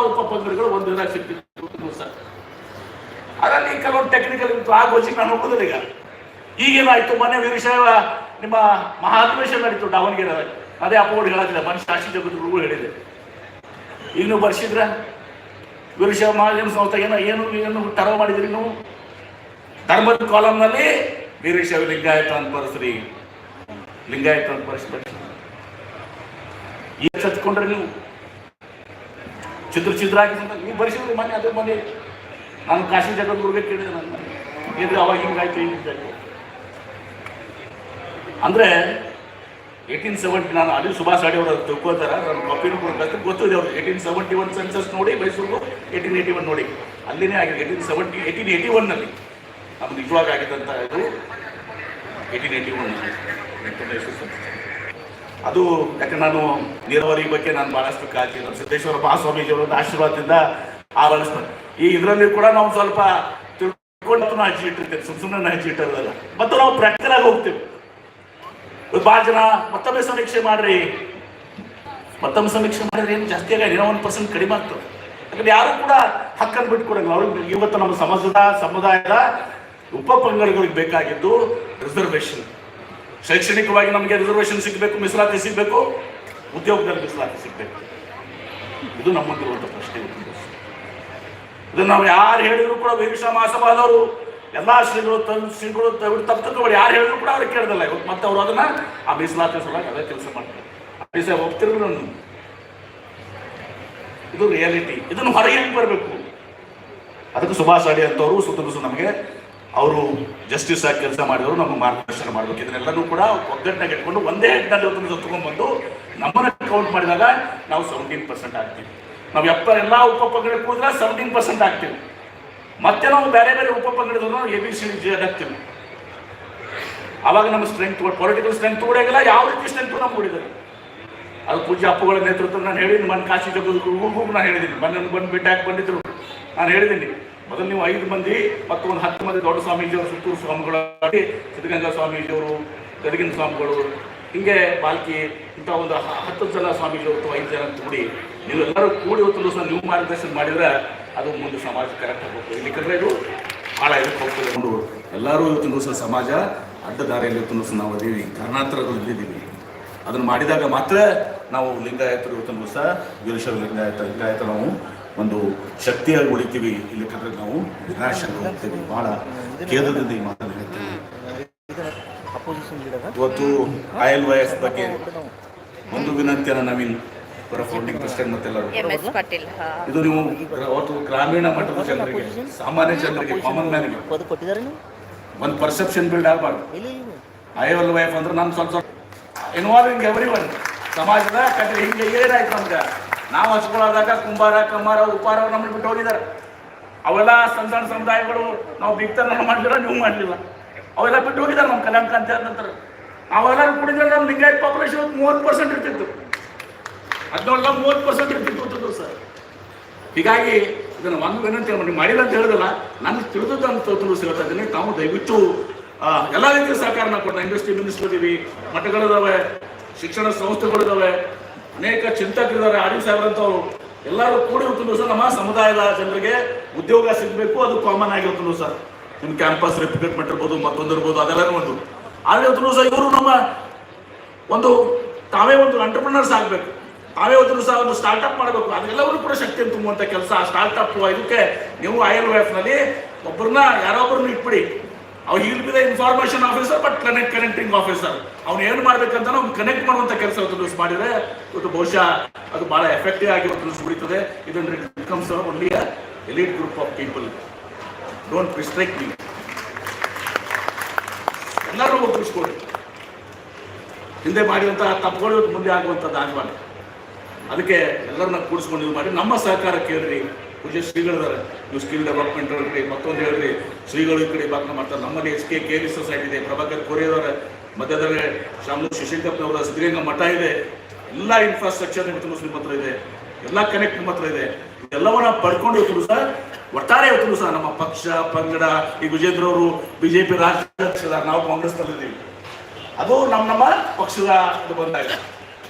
ಉಪಪಂಗಡಗಳು ಒಂದು ದಿನ ಸರ್ ಅದರಲ್ಲಿ ಕೆಲವೊಂದು ಟೆಕ್ನಿಕಲ್ ಇತ್ತು ಆ ನಾನು ಹೋಗುದಿಲ್ಲ ಈಗ. ಈಗೇನಾಯ್ತು? ಮೊನ್ನೆ ವೀರಶೈವ ನಿಮ್ಮ ಮಹಾಧಿವೇಶನ ನಡೀತು ದಾವಣಗೆರೆ ಅದೇ ಅಪೋಡ್ ಹೇಳೋದಿಲ್ಲ ಮನುಷ್ಯ ಶಾಸ್ತ್ರಿ ಜಗದ್ರು ಹೇಳಿದೆ ಈಗ ನೀವು ಬರ್ಸಿದ್ರ? ವೀರಶೈವ ಮಹಾಜನ ಸಂಸ್ಥೆ ಏನೋ ಏನು ಏನು ತರ ಮಾಡಿದ್ರಿ ನೀವು? ಧರ್ಮದ ಕಾಲಂನಲ್ಲಿ ವೀರಶೈವ ಲಿಂಗಾಯತ ಅಂತ ಬರ್ಸ್ರಿ. ಲಿಂಗಾಯತ ಅಂತ ಬರ್ಸ್ಬೇಡಿ ಈಗ ಚತ್ಕೊಂಡ್ರೆ ನೀವು? ಚಿತ್ರ ಚಿತ್ರ ಹಾಕಿ ನೀವು ಬರ್ಸಿದ್ರಿ ಮನೆ ಅದೇ ಮನೆ. ನಾನು ಕಾಶಿ ಜಗದ್ಗುರುಗೆ ಕೇಳಿದೆ ನನ್ನ ಇದ್ರೆ ಅವಾಗ ಹಿಂಗಾಯ್ತು ಹಿಂಗಿದ್ದಾಯ್ತು ಅಂದ್ರೆ ಏಯ್ಟೀನ್ ಸೆವೆಂಟಿ ನಾನು ಅಲ್ಲಿ ಸುಭಾಷ್ ಅಡಿ ಅವರು ತಿಳ್ಕೊತಾರ ನನ್ನ ಕಾಪಿನೂ ಕೊಡ್ತಾರೆ ಗೊತ್ತಿದೆ ಅವ್ರು ಏಯ್ಟೀನ್ ಸೆವೆಂಟಿ ಒನ್ ಸೆನ್ಸಸ್ ನೋಡಿ ಮೈಸೂರು ಏಯ್ಟೀನ್ ಏಯ್ಟಿ ಒನ್ ನೋಡಿ. ಅಲ್ಲಿನೇ ಆಗಿದೆ ಏಯ್ಟೀನ್ ಸೆವೆಂಟಿ ಏಯ್ಟೀನ್ ಏಯ್ಟಿ ಒನ್ನಲ್ಲಿ ನಮ್ದು ನಿಜವಾಗ ಆಗಿದ್ದಂಥ ಇದು ಏಯ್ಟೀನ್ ಏಯ್ಟಿ ಒನ್ ಅದು ಯಾಕಂದ್ರೆ ನಾನು ನೀರಾವರಿ ಬಗ್ಗೆ ನಾನು ಬಹಳಷ್ಟು ಕಾಳಜಿ ನಮ್ಮ ಸಿದ್ದೇಶ್ವರ ಮಹಾಸ್ವಾಮೀಜಿಯವರ ಆಶೀರ್ವಾದದಿಂದ ಆವರಿಸ್ತಾರೆ ಈ ಇದರಲ್ಲಿ ಕೂಡ ನಾವು ಸ್ವಲ್ಪ ತಿಳ್ಕೊಂಡು ನಾವು ಹಚ್ಚಿ ಇಟ್ಟಿರ್ತೇವೆ. ಸುಮ್ ಸುಮ್ಮನೆ ಹಚ್ಚಿ ಇಟ್ಟಿರೋದಲ್ಲ. ಮತ್ತು ನಾವು ಪ್ರಾಕ್ಟಿಕಲ್ ಆಗಿ ಹೋಗ್ತೇವೆ. ಭಾಳ ಜನ ಮತ್ತೊಮ್ಮೆ ಸಮೀಕ್ಷೆ ಮಾಡ್ರಿ. ಮತ್ತೊಮ್ಮೆ ಸಮೀಕ್ಷೆ ಮಾಡಿದ್ರೆ ಏನು ಜಾಸ್ತಿ ಆಗ ಏನೋ ಒಂದು ಪರ್ಸೆಂಟ್ ಕಡಿಮೆ ಆಗ್ತದೆ. ಯಾಕಂದ್ರೆ ಯಾರು ಕೂಡ ಹಕ್ಕನ್ನು ಬಿಟ್ಕೊಡಂಗಿಲ್ಲ. ಅವ್ರಿಗೆ ಇವತ್ತು ನಮ್ಮ ಸಮಾಜದ, ಸಮುದಾಯದ ಉಪ ಪಂಗಡಗಳಿಗೆ ಬೇಕಾಗಿದ್ದು ರಿಸರ್ವೇಶನ್ ಶೈಕ್ಷಣಿಕವಾಗಿ ನಮಗೆ ರಿಸರ್ವೇಶನ್ ಸಿಗಬೇಕು, ಮೀಸಲಾತಿ ಸಿಗಬೇಕು, ಉದ್ಯೋಗದಲ್ಲಿ ಮೀಸಲಾತಿ ಸಿಗಬೇಕು. ಇದು ನಮ್ಮಂದಿರುವಂಥ ಪ್ರಶ್ನೆ. ಇದನ್ನು ನಾವು ಯಾರು ಹೇಳಿದ್ರು ಕೂಡ ವೀರಶ ಮಹಾಸಭಾದವರು, ಎಲ್ಲ ಶ್ರೀಗಳು ತಂದು ಶ್ರೀಗಳು ತಪ್ಪು ತಪ್ಪುಗಳು ಯಾರು ಹೇಳಿದ್ರು ಕೂಡ ಅವ್ರಿಗೆ ಕೇಳ್ದಲ್ಲ. ಇವತ್ತು ಮತ್ತೆ ಅವರು ಅದನ್ನ ಆ ಮೀಸಲಾತಿ ಸಲುವಾಗಿ ಅದೇ ಕೆಲಸ ಮಾಡ್ತಾರೆ. ಅಭಿಷ ನಾನು. ಇದು ರಿಯಾಲಿಟಿ ಇದನ್ನು ಹೊರಗೆ ಬರಬೇಕು? ಅದಕ್ಕೆ ಸುಭಾಷ್ ಅಡಿ ಅಂತವರು ಸುತ್ತ ನಮಗೆ ಅವರು ಜಸ್ಟಿಸ್ ಆಗಿ ಕೆಲಸ ಮಾಡಿದವರು ನಮಗೆ ಮಾರ್ಗದರ್ಶನ ಮಾಡಬೇಕು. ಇದನ್ನೆಲ್ಲನೂ ಕೂಡ ಒಗ್ಗಟ್ಟಾಗಿ ಇಟ್ಕೊಂಡು ಒಂದೇ ಹೆಡ್ನಲ್ಲಿ ಒಂದು ತಗೊಂಡ್ಬಂದು ನಮ್ಮನ್ನ ಕೌಂಟ್ ಮಾಡಿದಾಗ ನಾವು ಸೆವೆಂಟೀನ್ ಪರ್ಸೆಂಟ್ ಆಗ್ತೀವಿ. ನಾವು ಎಪ್ಪ ಎಲ್ಲ ಉಪಪಂಗಡ ಕೂಡಿದ್ರೆ ಸೆವೆಂಟೀನ್ ಪರ್ಸೆಂಟ್ ಆಗ್ತೀವಿ. ಮತ್ತೆ ನಾವು ಬೇರೆ ಬೇರೆ ಉಪಪಂಗಡದನ್ನು ಎ ಬಿ ಸಿ ಡಿ ಆಗ್ತೀವಿ ಅವಾಗ ನಮ್ಮ ಸ್ಟ್ರೆಂತ್ ಪೊಲಿಟಿಕಲ್ ಸ್ಟ್ರೆಂತ್ ಕೂಡಂಗಿಲ್ಲ ಯಾವ ರೀತಿ ಸ್ಟ್ರೆಂತ್ ನಮ್ಗೆ ಉಳಿದರೆ ಅದು ಪೂಜೆ ಅಪ್ಪುಗಳ ನೇತೃತ್ವ ನಾನು ಹೇಳಿದ್ದೀನಿ ಮನ್ ಕಾಶಿ ಜಗದ್ಗುರುಗೂ ನಾನು ಹೇಳಿದ್ದೀನಿ. ಬಂದು ಬಂದು ಭೇಟಿ ಹಾಕಿ ಬಂದಿದ್ರು. ನಾನು ಹೇಳಿದ್ದೀನಿ. ಮೊದಲು ನೀವು ಐದು ಮಂದಿ ಮತ್ತು ಒಂದು ಹತ್ತು ಮಂದಿ ದೊಡ್ಡ ಸ್ವಾಮೀಜಿಯವರು, ಸುತ್ತೂರು ಸ್ವಾಮಿಗಳು ಸಿದ್ಧಗಂಗಾ ಸ್ವಾಮೀಜಿಯವರು ಗದಗಿನ ಸ್ವಾಮಿಗಳು, ಹಿಂಗೆ ಬಾಲ್ಕಿ ಇಂಥ ಒಂದು ಹತ್ತು ಜನ ಸ್ವಾಮೀಜಿಯವರು ಅಥವಾ ಐದು ಜನ ಕೂಡಿ ನೀವೆಲ್ಲರೂ ಕೂಡಿ ಹೊತ್ತು ದಿವಸ ನೀವು ಮಾರ್ಗದರ್ಶನ ಮಾಡಿದ್ರೆ ಅದು ಮುಂದೆ ಸಮಾಜ ಕರೆಕ್ಟ್ ಹೋಗ್ತದೆ. ಇಲ್ಲಿಕಂದ್ರೆ ಇದು ಭಾಳ ಇದಕ್ಕೆ ಹೋಗ್ತದೆ. ನೋಡು ಎಲ್ಲರೂ ಇವತ್ತಿನ ದಿವಸ ಸಮಾಜ ಅಡ್ಡ ದಾರಿಯಲ್ಲಿ ಇವತ್ತಿನ ದಿವಸ ನಾವು ಅದೀವಿ ಕಾರಣಾಂತರದಲ್ಲಿದ್ದೀವಿ ಅದನ್ನು ಮಾಡಿದಾಗ ಮಾತ್ರ ನಾವು ಲಿಂಗಾಯತರು ಇವತ್ತಿನ ದಿವಸ ವೀರಶೈವ ಲಿಂಗಾಯತ ಲಿಂಗಾಯತ ನಾವು ಒಂದು ಶಕ್ತಿಯಾಗಿ ಉಳಿತೀವಿ ಇಲ್ಲಕಂದ್ರೆ ನಾವು. ವಿನಾಶ ಹೋಗ್ತೀವಿ ಬಹಳ ಕೇಂದ್ರದಿಂದ ಈ ಮಾತನ್ನು ಹೇಳ್ತೀವಿ. ಇವತ್ತು ಐ ಎಲ್ ವೈ ಎಫ್ ಬಗ್ಗೆ ಒಂದು ವಿನಂತಿಯನ್ನು ನವೀನ್ ಫೌಂಡಿಂಗ್ ಪ್ರೆಸಿಡೆಂಟ್ ಮತ್ತೆಲ್ಲರೂ ಎಸ್. ಇದು ನೀವು ಅವತ್ತು ಗ್ರಾಮೀಣ ಮಟ್ಟದ ಜನರಿಗೆ ಸಾಮಾನ್ಯ ಜನರಿಗೆ ಕಾಮನ್ ಮ್ಯಾನ್ ಒಂದ್ ಒಂದು ಪರ್ಸೆಪ್ಷನ್ ಬಿಲ್ಡ್ ಆಗಬಾರ್ದು. ಐ ಎಲ್ ವೈಫ್ ಅಂದ್ರೆ ನಾನು ಸ್ವಲ್ಪ ಸ್ವಲ್ಪ ಇನ್ವಾಲ್ವಿಂಗ್ ಎವ್ರಿ ಒನ್ ಸಮಾಜದ ಕಟ್ಟಿ ಹಿಂಗೆ ಏನಾಯ್ತು ನಮ್ಗೆ ನಾವು ಹಚ್ಕೊಳ್ಳೋದಾಗ ಕುಂಬಾರ, ಕಮ್ಮಾರ ಉಪಾರ ನಮ್ಮನ್ನು ಬಿಟ್ಟು ಹೋಗಿದ್ದಾರೆ. ಅವೆಲ್ಲ ಸಣ್ಣ ಸಮುದಾಯಗಳು ನಾವು ಬಿಗ್ತನ ಮಾಡಲಿಲ್ಲ, ನೀವು ಮಾಡಲಿಲ್ಲ. ಅವೆಲ್ಲ ಬಿಟ್ಟು ಹೋಗಿದ್ದಾರೆ ನಮ್ಮ ಕಲ್ಯಾಣ ಆದ ನಂತರ. ನಾವೆಲ್ಲರೂ ಕುಡಿದ್ರೆ ನಮ್ಮ ಲಿಂಗಾಯತ್ ಪಾಪ್ಯುಲೇಷನ್ ಮೂವತ್ತು ಪರ್ಸೆಂಟ್ ಇರ್ತಿತ್ತು. ಅದನ್ನೆಲ್ಲ ಮೂವತ್ತು ಪರ್ಸೆಂಟ್ ಇರ್ತಿತ್ತು ಅಂತ ಸರ್ ಹೀಗಾಗಿ ಇದನ್ನು ಒಂದು ವಿನಂತಿ ನೀವು ಮಾಡಿಲ್ಲ ಅಂತ ಹೇಳಿದಲ್ಲ, ನನಗೆ ತಿಳಿದದ್ದು ಅಂತ ತಿಳಿಸ್ತಾ ಇದ್ದೀನಿ ತಾವು ದಯವಿಟ್ಟು ಎಲ್ಲ ರೀತಿಯ ಸಹಕಾರನ ಕೊಡ್ತಾರೆ ಇಂಡಸ್ಟ್ರಿ ಮಿನಿಸ್ಟರ್ ಇದೀವಿ, ಮಠಗಳಿದಾವೆ, ಶಿಕ್ಷಣ ಸಂಸ್ಥೆಗಳಿದಾವೆ ಅನೇಕ ಚಿಂತಕರಿದ್ದಾರೆ. ಆಡಿ ಸಾಹೇಬ್ರಂಥವ್ರು ಎಲ್ಲರೂ ಕೂಡಿ ಇವತ್ತು ಸರ್. ನಮ್ಮ ಸಮುದಾಯದ ಜನರಿಗೆ ಉದ್ಯೋಗ ಸಿಗಬೇಕು, ಅದು ಕಾಮನ್ ಆಗಿ ಸರ್. ನಿಮ್ಮ ಕ್ಯಾಂಪಸ್ ರಿಪ್ರಿಕೇಟ್ಮೆಂಟ್ ಇರ್ಬೋದು ಮತ್ತೊಂದು ಇರ್ಬೋದು ಅದೆಲ್ಲ ಒಂದು. ಆದರೆ ಇವತ್ತು ಸಹ ಇವರು ನಮ್ಮ ಒಂದು ತಾವೇ ಒಂದು ಅಂಟರ್ಪ್ರಿನರ್ಸ್ ಆಗಬೇಕು. ತಾವೇ ಒಂದು ಸಹ ಒಂದು ಸ್ಟಾರ್ಟ್ಅಪ್ ಮಾಡಬೇಕು. ಅದೆಲ್ಲವೂ ಕೂಡ ಶಕ್ತಿಯನ್ನು ತುಂಬುವಂಥ ಕೆಲಸ. ಸ್ಟಾರ್ಟ್ಅಪ್ ಇದಕ್ಕೆ ನೀವು ಐ ಎಲ್ನಲ್ಲಿ ಒಬ್ಬರನ್ನ ಯಾರೊಬ್ಬರನ್ನ ಇಟ್ಬಿಡಿ. ಅವ್ರು ಇಲ್ಲಿ the information officer but connect connecting officer ಅವ್ನು ಏನು ಮಾಡ್ಬೇಕಂತ ನಾವು ಕನೆಕ್ಟ್ ಮಾಡುವಂತ ಕೆಲಸ ದಿವಸ ಮಾಡಿದ್ರೆ, ಇವತ್ತು ಬಹುಶಃ ಅದು ಬಹಳ ಎಫೆಕ್ಟಿವ್ ಆಗಿ ಉಳಿತದೆ ಇದೊಂದು comes only elite group of people don't restrict me ಎಲ್ಲರೂ ಒಪ್ಪಿಸ್ಕೊಳ್ಳಿ ಹಿಂದೆ ಮಾಡಿದಂತಹ ತಪ್ಪುಗಳು ಮುಂದೆ ಆಗುವಂಥದ್ದು ಅದಕ್ಕೆ ಎಲ್ಲರನ್ನ ಕೂಡಿಸ್ಕೊಂಡು ಇದು ಮಾಡಿ. ನಮ್ಮ ಸಹಕಾರ ಕೇಳ್ರಿ. ಪೂಜೆ ಶ್ರೀಗಳಿದ್ದಾರೆ. ನೀವು ಸ್ಕಿಲ್ ಡೆವಲಪ್ಮೆಂಟ್ ಹೇಳ್ರಿ ಮತ್ತೊಂದು ಹೇಳ್ರಿ. ಶ್ರೀಗಳು ಈ ಕಡೆ ಭಾಗನ ಮಾಡ್ತಾರೆ. ನಮ್ಮಲ್ಲಿ ಎಸ್ ಕೆ ಕೆ ಸೊಸೈಟಿ ಇದೆ. ಪ್ರಭಾಕರ್ ಕೋರಿಯದವರ ಮಧ್ಯದಲ್ಲಿ ಶಾಮು ಶಿಶಿಕಪ್ಪನವರ ಸಿದ್ಧಗಂಗಾ ಮಠ ಇದೆ. ಎಲ್ಲ ಇನ್ಫ್ರಾಸ್ಟ್ರಕ್ಚರ್ ಇವತ್ತು ನಿಮ್ಮ ಹತ್ರ ಇದೆ. ಎಲ್ಲ ಕನೆಕ್ಟ್ ನಿಮ್ಮ ಹತ್ರ ಇದೆ. ಎಲ್ಲವನ್ನ ಪಡ್ಕೊಂಡು ಇವತ್ತು ಸರ್ ಒಟ್ಟಾರೆ ಇವತ್ತು ಸರ್ ನಮ್ಮ ಪಕ್ಷ, ಪಂಗಡ, ಈ ವಿಜೇಂದ್ರ ಅವರು ಬಿಜೆಪಿ ರಾಜ್ಯಾಧ್ಯಕ್ಷರ ನಾವು ಕಾಂಗ್ರೆಸ್ ಕಾಂಗ್ರೆಸ್ನಲ್ಲಿದ್ದೀವಿ ಅದು ನಮ್ಮ ನಮ್ಮ ಪಕ್ಷದ ಬಂದಾಗ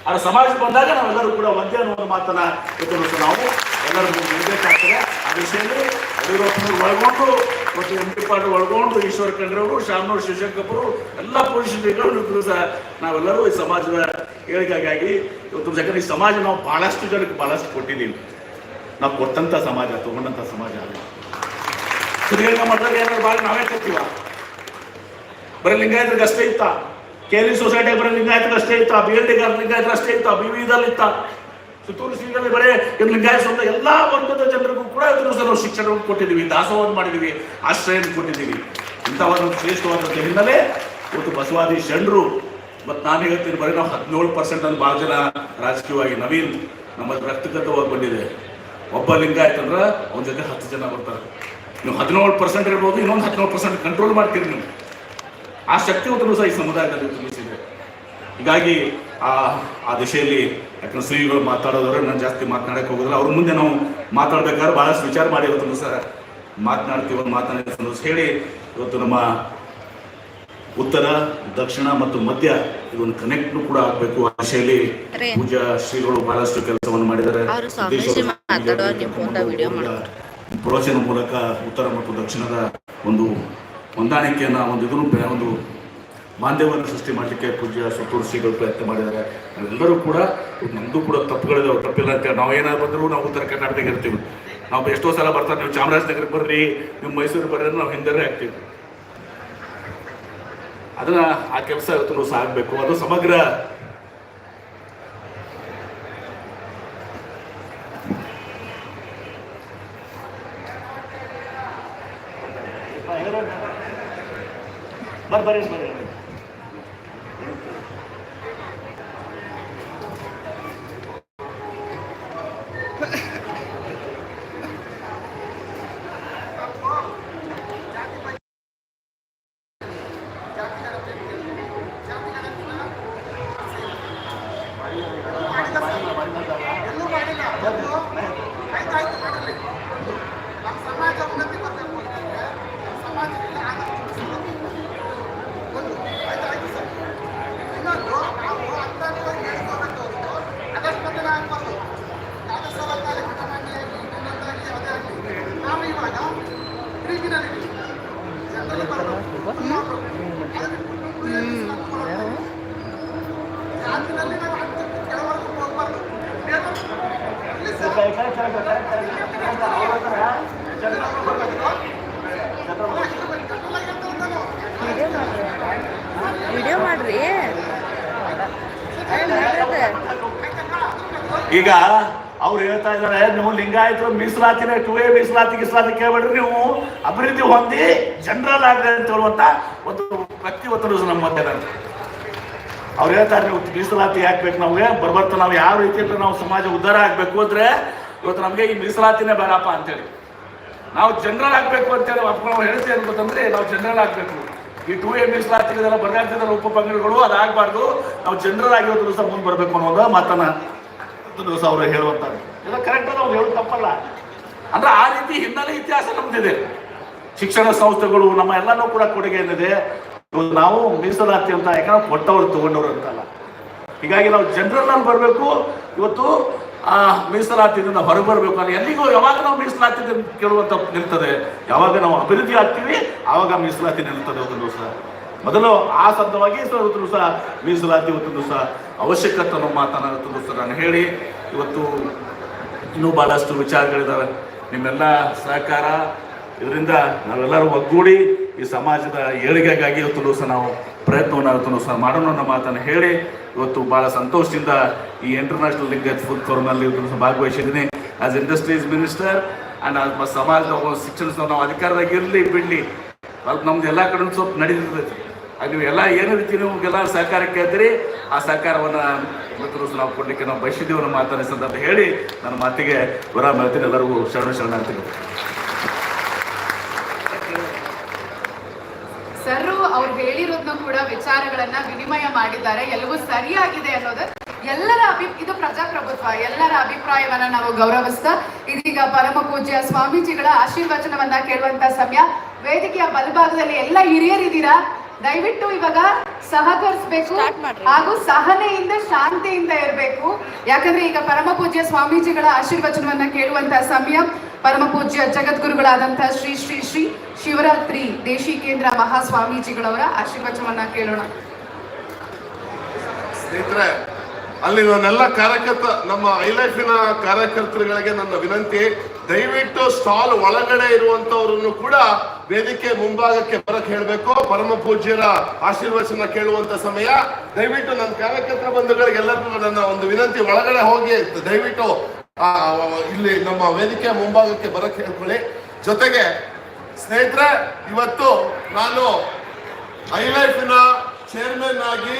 ಆದ್ರೆ ಸಮಾಜ ಬಂದಾಗ ನಾವೆಲ್ಲರೂ ಕೂಡ ಒಂದೇ ಅನ್ನೋ ಮಾತನ್ನ ನಾವು ಎಲ್ಲರೂ ಇರಬೇಕಾಗ್ತದೆ ಆ ವಿಷಯದಲ್ಲಿ ಯಡಿಯೂರಪ್ಪನವ್ರು ಒಳಗೊಂಡು ಮತ್ತು ಎಂ ಪಿ ಪಾಟೀಲ್ ಒಳಗೊಂಡು ಈಶ್ವರ ಖಂಡ್ರವರು ಶಾಮನೂರು ಶಿವಶಂಕರ್ ಎಲ್ಲ ಇದ್ರು ಸಹ ನಾವೆಲ್ಲರೂ ಈ ಸಮಾಜದ ಏಳಿಗೆಗಾಗಿ ಇವತ್ತು ಯಾಕಂದ್ರೆ ಈ ಸಮಾಜ ನಾವು ಭಾಳಷ್ಟು ಜನಕ್ಕೆ ಬಹಳಷ್ಟು ಕೊಟ್ಟಿದ್ದೀವಿ. ನಾವು ಕೊಟ್ಟಂಥ ಸಮಾಜ ತಗೊಂಡಂಥ ಸಮಾಜ ಅಲ್ಲ. ಸುದೀರ್ಘ ಮಠದಲ್ಲಿ ಏನಾದ್ರು ಭಾಳ ನಾವೇ ಕೊಡ್ತೀವ? ಬರೀ ಲಿಂಗಾಯತ್ರಿಗೆ ಅಷ್ಟೇ ಇತ್ತ. ಕೆ ಎಲ್ ಸೊಸೈಟಿ ಬರೀ ಲಿಂಗಾಯತ್ರಿಗೆ ಅಷ್ಟೇ ಇತ್ತ. ಬಿ ಎಲ್ ಡಿ ಲಿಂಗಾಯತ್ರಿಗೆ ಅಷ್ಟೇ ಇತ್ತ. ಬಿ ವಿದಲ್ಲಿ ಇತ್ತ. ಸುತ್ತೂರು ಶ್ರೀಗಳಲ್ಲಿ ಬರೇ ಲಿಂಗಾಯತ ಸ್ವಂತ ಎಲ್ಲ ವರ್ಗದ ಜನರಿಗೂ ಕೂಡ ನಾವು ಶಿಕ್ಷಣವನ್ನು ಕೊಟ್ಟಿದ್ದೀವಿ, ದಾಸೋಹವನ್ನು ಮಾಡಿದ್ದೀವಿ, ಆಶ್ರಯವನ್ನು ಕೊಟ್ಟಿದ್ದೀವಿ. ಇಂಥ ಒಂದು ಶ್ರೇಷ್ಠವಾದ ಹಿನ್ನೆಲೆ ಇವತ್ತು ಬಸವಾದಿ ಶಣರು ಮತ್ತು ನಾನು ಹೇಳ್ತೀನಿ ಬರೀ ನಾವು ಹದಿನೇಳು ಪರ್ಸೆಂಟ್ ಅಲ್ಲಿ ಭಾಳ ಜನ ರಾಜಕೀಯವಾಗಿ ನವೀನ್ ನಮ್ಮ ರಕ್ತಗತವಾಗಿ ಬಂದಿದೆ. ಒಬ್ಬ ಲಿಂಗಾಯತ ಅಂದ್ರೆ ಅವನ ಜೊತೆ ಹತ್ತು ಜನ ಬರ್ತಾರೆ. ನೀವು ಹದಿನೇಳು ಪರ್ಸೆಂಟ್ ಇರ್ಬೋದು, ಇನ್ನೊಂದು ಹದಿನೇಳು ಪರ್ಸೆಂಟ್ ಕಂಟ್ರೋಲ್ ಮಾಡ್ತೀರಿ ನೀವು. ಆ ಶಕ್ತಿ ಸಹ ಈ ಸಮುದಾಯದಲ್ಲಿ ತಿಳಿಸಿದೆ ಹೀಗಾಗಿ ಆ ಆ ದಿಶೆಯಲ್ಲಿ ಯಾಕಂದ್ರೆ ಶ್ರೀಗಳು ಮಾತಾಡೋದವ್ರೆ ನಾನು ಜಾಸ್ತಿ ಮಾತನಾಡಕ್ಕೆ ಹೋಗೋದಿಲ್ಲ. ಅವ್ರ ಮುಂದೆ ನಾವು ಮಾತಾಡ್ಬೇಕಾದ್ರೆ ಬಹಳಷ್ಟು ವಿಚಾರ ಮಾಡಿ ಇವತ್ತು ಸರ್ ಮಾತನಾಡ್ತೀವಿ ಒಂದು ಮಾತನಾಡ್ತೀವಿ ಹೇಳಿ ಇವತ್ತು ನಮ್ಮ ಉತ್ತರ ದಕ್ಷಿಣ ಮತ್ತು ಮಧ್ಯ ಇದೊಂದು ಕನೆಕ್ಟ್ ಕೂಡ ಆಗ್ಬೇಕು. ಆ ದಿಶೆಯಲ್ಲಿ ಪೂಜಾ ಶ್ರೀಗಳು ಬಹಳಷ್ಟು ಕೆಲಸವನ್ನು ಮಾಡಿದ್ದಾರೆ. ಪ್ರವಚನ ಮೂಲಕ ಉತ್ತರ ಮತ್ತು ದಕ್ಷಿಣದ ಒಂದು ಹೊಂದಾಣಿಕೆಯನ್ನ ಒಂದು ಇದನ್ನು ಒಂದು ಬಾಂಧವ್ಯವನ್ನು ಸೃಷ್ಟಿ ಮಾಡಲಿಕ್ಕೆ ಪೂಜ್ಯ ಸುತ್ತೂರು ಶ್ರೀಗಳು ಪ್ರಯತ್ನ ಮಾಡಿದ್ದಾರೆ. ಎಲ್ಲರೂ ಕೂಡ ನಮ್ಮದು ಕೂಡ ತಪ್ಪುಗಳಿದೆ ತಪ್ಪಿಲ್ಲ ಅಂತ ನಾವು ಏನಾದ್ರು ಬಂದರೂ ನಾವು ಉತ್ತರ ಕರ್ನಾಟಕದಾಗ ಇರ್ತೀವಿ. ನಾವು ಎಷ್ಟೋ ಸಲ ಬರ್ತಾರೆ, ನೀವು ಚಾಮರಾಜನಗರಕ್ಕೆ ಬರ್ರಿ, ನೀವು ಮೈಸೂರು ಬರ್ರಿ ನಾವು ಹಿಂದರೇ ಆಗ್ತೀವಿ. ಅದನ್ನ ಆ ಕೆಲಸ ಇವತ್ತು ಸಾಗಬೇಕು ಅದು ಸಮಗ್ರ ಬರ್ಬರಿ ಬರ್ರಿ ನಮ್ಮ ಸಮಾಜ ಉನ್ನತಿ ಬರಬೇಕು ಅಂತಂದ್ರೆ ಸಮಾಜಕ್ಕೆ ಆದಷ್ಟು ಒಂದು ಆಯ್ತು ಆಯ್ತು ಸರ್ ಇನ್ನೊಂದು ನಾವು ಅಂತರ್ಗತವಾಗಿ ಹೇಳ್ಕೋಬೇಕು ಹೊರತು ಅಕಸ್ಮಾತ್ ಆಗ್ಬಾರ್ದು ರಾಜಸಭಾದಲ್ಲಿ ಘಟನೆಯಾಗಲಿ ಇನ್ನೊಂದಾಗಲಿ ಅದೇ ಆಗಲಿ ನಾವು ಇವಾಗ ಫ್ರೀಜಿನಲ್ಲಿ ಜನರಲ್ಲಿ ಬರಬೇಕು ಜಾತಿನಲ್ಲಿ ನಾವು ಹತ್ತು ಕೆಳವರೆಗೂ ಹೋಗ್ಬಾರ್ದು ಇಲ್ಲಿ ಸರ್ ವಿಡಿಯೋ ಮಾಡ್ರಿ ಏನ್ ಮಾಡ್ರಿ ಈಗ ಅವ್ರು ಹೇಳ್ತಾ ಇದ್ದಾರೆ ನೀವು ಲಿಂಗಾಯತರು ಮೀಸಲಾತಿನ ಟು ಎ ಮೀಸಲಾತಿ ಮೀಸಲಾತಿ ಕೇಳ್ಬೇಡ್ರಿ ನೀವು. ಅಭಿವೃದ್ಧಿ ಹೊಂದಿ ಜನರಲ್ ಆಗ್ರಿ ಅಂತ ಹೇಳುವಂತ ಒಂದು ವ್ಯಕ್ತಿ ಒತ್ತರ ನಮ್ಮ ಮಧ್ಯೆ. ಅವ್ರು ಹೇಳ್ತಾರೆ ನೀವು ಮೀಸಲಾತಿ ಹಾಕ್ಬೇಕು ಬೇಕು ನಮಗೆ? ಬರ್ಬರ್ತ ನಾವು ಯಾವ ರೀತಿಯಲ್ಲಿ ನಾವು ಸಮಾಜ ಉದ್ಧಾರ ಆಗ್ಬೇಕು ಅಂದ್ರೆ ಇವತ್ತು ನಮಗೆ ಈ ಮೀಸಲಾತಿನೇ ಬೇಡಪ್ಪ ಅಂತೇಳಿ. ನಾವು ಜನರಲ್ ಆಗ್ಬೇಕು ಅಂತೇಳಿ ನಾವು ಹೇಳ್ತೀವಿ ಅನ್ಬೇಕಂದ್ರೆ ನಾವು ಜನರಲ್ ಆಗ್ಬೇಕು. ಈ ಟೂ ಎ ಮೀಸಲಾತಿ ಇದೆಲ್ಲ ಉಪ ಪಂಗಡಗಳು, ಅದಾಗಬಾರ್ದು. ನಾವು ಜನರಲ್ ಆಗಿ ಒಂದು ದಿವಸ ಮುಂದೆ ಬರಬೇಕು ಅನ್ನೋದು ಮಾತನ್ನ ದಿವಸ ಅವರು ಹೇಳುವಂತಾರೆ ಎಲ್ಲ ಕರೆಕ್ಟ್ ಅವ್ರು ಹೇಳೋದು ತಪ್ಪಲ್ಲ. ಅಂದ್ರೆ ಆ ರೀತಿ ಹಿನ್ನೆಲೆ ಇತಿಹಾಸ ನಮ್ದಿದೆ. ಶಿಕ್ಷಣ ಸಂಸ್ಥೆಗಳು ನಮ್ಮ ಎಲ್ಲನೂ ಕೂಡ ಕೊಡುಗೆ ಏನಿದೆ ನಾವು ಮೀಸಲಾತಿ ಅಂತ ಯಾಕಂದ್ರೆ ಕೊಟ್ಟವರು ತಗೊಂಡವರು ಅಂತಲ್ಲ. ಹೀಗಾಗಿ ನಾವು ಜನರಲ್ ಬರಬೇಕು, ಇವತ್ತು ಆ ಮೀಸಲಾತಿಯಿಂದ ಹೊರಗೆ ಬರಬೇಕು ಅಂದ್ರೆ ಎಲ್ಲಿಗೂ ಯಾವಾಗ ನಾವು ಮೀಸಲಾತಿ ಕೇಳುವಂತ ನಿಲ್ತದೆ, ಯಾವಾಗ ನಾವು ಅಭಿವೃದ್ಧಿ ಆಗ್ತೀವಿ, ಆವಾಗ ಮೀಸಲಾತಿ ನಿಲ್ತದೆ ಒಂದು ದಿವಸ. ಮೊದಲು ಆ ಸಂದವಾಗಿ ಇವತ್ತು ದಿವಸ ಮೀಸಲಾತಿ, ಇವತ್ತು ದಿವಸ ಅವಶ್ಯಕತೆ ಅನ್ನೋ ಸರ್ ನಾನು ಹೇಳಿ, ಇವತ್ತು ಇನ್ನೂ ಬಹಳಷ್ಟು ವಿಚಾರಗಳಿದ್ದಾವೆ ನಿಮ್ಮೆಲ್ಲ ಸಹಕಾರ, ಇದರಿಂದ ನಾವೆಲ್ಲರೂ ಒಗ್ಗೂಡಿ ಈ ಸಮಾಜದ ಏಳಿಗೆಗಾಗಿ ಇವತ್ತು ಸಹ ನಾವು ಪ್ರಯತ್ನವನ್ನು ಇವತ್ತು ದಿವಸ ಮಾಡೋಣ ಅನ್ನೋ ಮಾತನ್ನು ಹೇಳಿ, ಇವತ್ತು ಬಹಳ ಸಂತೋಷದಿಂದ ಈ ಇಂಟರ್ನ್ಯಾಷನಲ್ ಲಿಂಗೇಜ್ ಫುಡ್ ಇವತ್ತು ದಿವಸ ಭಾಗವಹಿಸಿದ್ದೀನಿ. ಆಸ್ ಇಂಡಸ್ಟ್ರೀಸ್ ಮಿನಿಸ್ಟರ್ ಆ್ಯಂಡ್ ಸಮಾಜದ ಒಂದು ಶಿಕ್ಷಣ ನಾವು ಅಧಿಕಾರದಾಗ ಇರಲಿ, ಬಿಡಲಿ. ಅದು ನಮ್ದು ಎಲ್ಲ ಕಡೆ ಸ್ವಲ್ಪ ನಡೀತಿರ್ತೈತಿ ಅದು ಎಲ್ಲ ಏನು ರೀತಿ ನಿಮಗೆಲ್ಲ ಸಹಕಾರ ಕೇಳ್ತೀರಿ, ಆ ಸಹಕಾರವನ್ನು ಮಿತ್ರರು ನಾವು ಕೊಡಲಿಕ್ಕೆ ನಾವು ಬಯಸಿದ್ದೀವಿ ನಮ್ಮ ಸಂದರ್ಭ ಹೇಳಿ ನನ್ನ ಮಾತಿಗೆ ವಿರಾಮ ಹೇಳ್ತೀನಿ ಎಲ್ಲರಿಗೂ ಶರಣ ಶರಣ ಅಂತೀನಿ ಸರ್ ಅವ್ರು ಹೇಳಿರೋದನ್ನ ಕೂಡ ವಿಚಾರಗಳನ್ನ ವಿನಿಮಯ ಮಾಡಿದ್ದಾರೆ, ಎಲ್ಲವೂ ಸರಿಯಾಗಿದೆ ಅನ್ನೋದು ಎಲ್ಲರ ಅಭಿ, ಇದು ಪ್ರಜಾಪ್ರಭುತ್ವ, ಎಲ್ಲರ ಅಭಿಪ್ರಾಯವನ್ನ ನಾವು ಗೌರವಿಸ್ತಾ ಇದೀಗ ಪರಮ ಪೂಜ್ಯ ಸ್ವಾಮೀಜಿಗಳ ಆಶೀರ್ವಚನವನ್ನ ಕೇಳುವಂತ ಸಮಯ. ವೇದಿಕೆಯ ಬಲಭಾಗದಲ್ಲಿ ಎಲ್ಲ ಹಿರಿಯರಿದ್ದೀರಾ? ದಯವಿಟ್ಟು ಇವಾಗ ಸಹಕರಿಸಬೇಕು. ಹಾಗೂ ಸಹನೆಯಿಂದ ಶಾಂತಿಯಿಂದ ಇರಬೇಕು. ಯಾಕಂದ್ರೆ ಈಗ ಪರಮ ಪೂಜ್ಯ ಸ್ವಾಮೀಜಿಗಳ ಆಶೀರ್ವಚನವನ್ನ ಕೇಳುವಂತಹ ಸಮಯ. ಪರಮ ಪೂಜ್ಯ ಜಗದ್ಗುರುಗಳಾದಂತಹ ಶ್ರೀ ಶ್ರೀ ಶ್ರೀ ಶಿವರಾತ್ರಿ ದೇಶಿಕೇಂದ್ರ ಮಹಾಸ್ವಾಮೀಜಿಗಳವರ ಆಶೀರ್ವಚನವನ್ನ ಕೇಳೋಣ. ಸ್ನೇಹಿತರೆ ಅಲ್ಲಿ ನನ್ನೆಲ್ಲ ಕಾರ್ಯಕರ್ತ ನಮ್ಮ ಐಲೈಫಿನ ಕಾರ್ಯಕರ್ತರುಗಳಿಗೆ ನನ್ನ ವಿನಂತಿ ದಯವಿಟ್ಟು ಸ್ಟಾಲ್ ಒಳಗಡೆ ಇರುವಂತವರನ್ನು ಕೂಡ ವೇದಿಕೆ ಮುಂಭಾಗಕ್ಕೆ ಬರಕ್ ಹೇಳಬೇಕು. ಪರಮ ಪೂಜ್ಯರ ಆಶೀರ್ವಚನ ಕೇಳುವಂತ ಸಮಯ. ದಯವಿಟ್ಟು ನನ್ನ ಕಾರ್ಯಕರ್ತರ ಬಂಧುಗಳಿಗೆಲ್ಲರಿಗೂ ನನ್ನ ಒಂದು ವಿನಂತಿ, ಒಳಗಡೆ ಹೋಗಿ ದಯವಿಟ್ಟು ಇಲ್ಲಿ ನಮ್ಮ ವೇದಿಕೆ ಮುಂಭಾಗಕ್ಕೆ ಬರಕ್ ಹೇಳ್ಕೊಳ್ಳಿ. ಜೊತೆಗೆ, ಸ್ನೇಹಿತರೆ, ಇವತ್ತು ನಾನು ಐಲೈಫಿನ ಚೇರ್ಮನ್ ಆಗಿ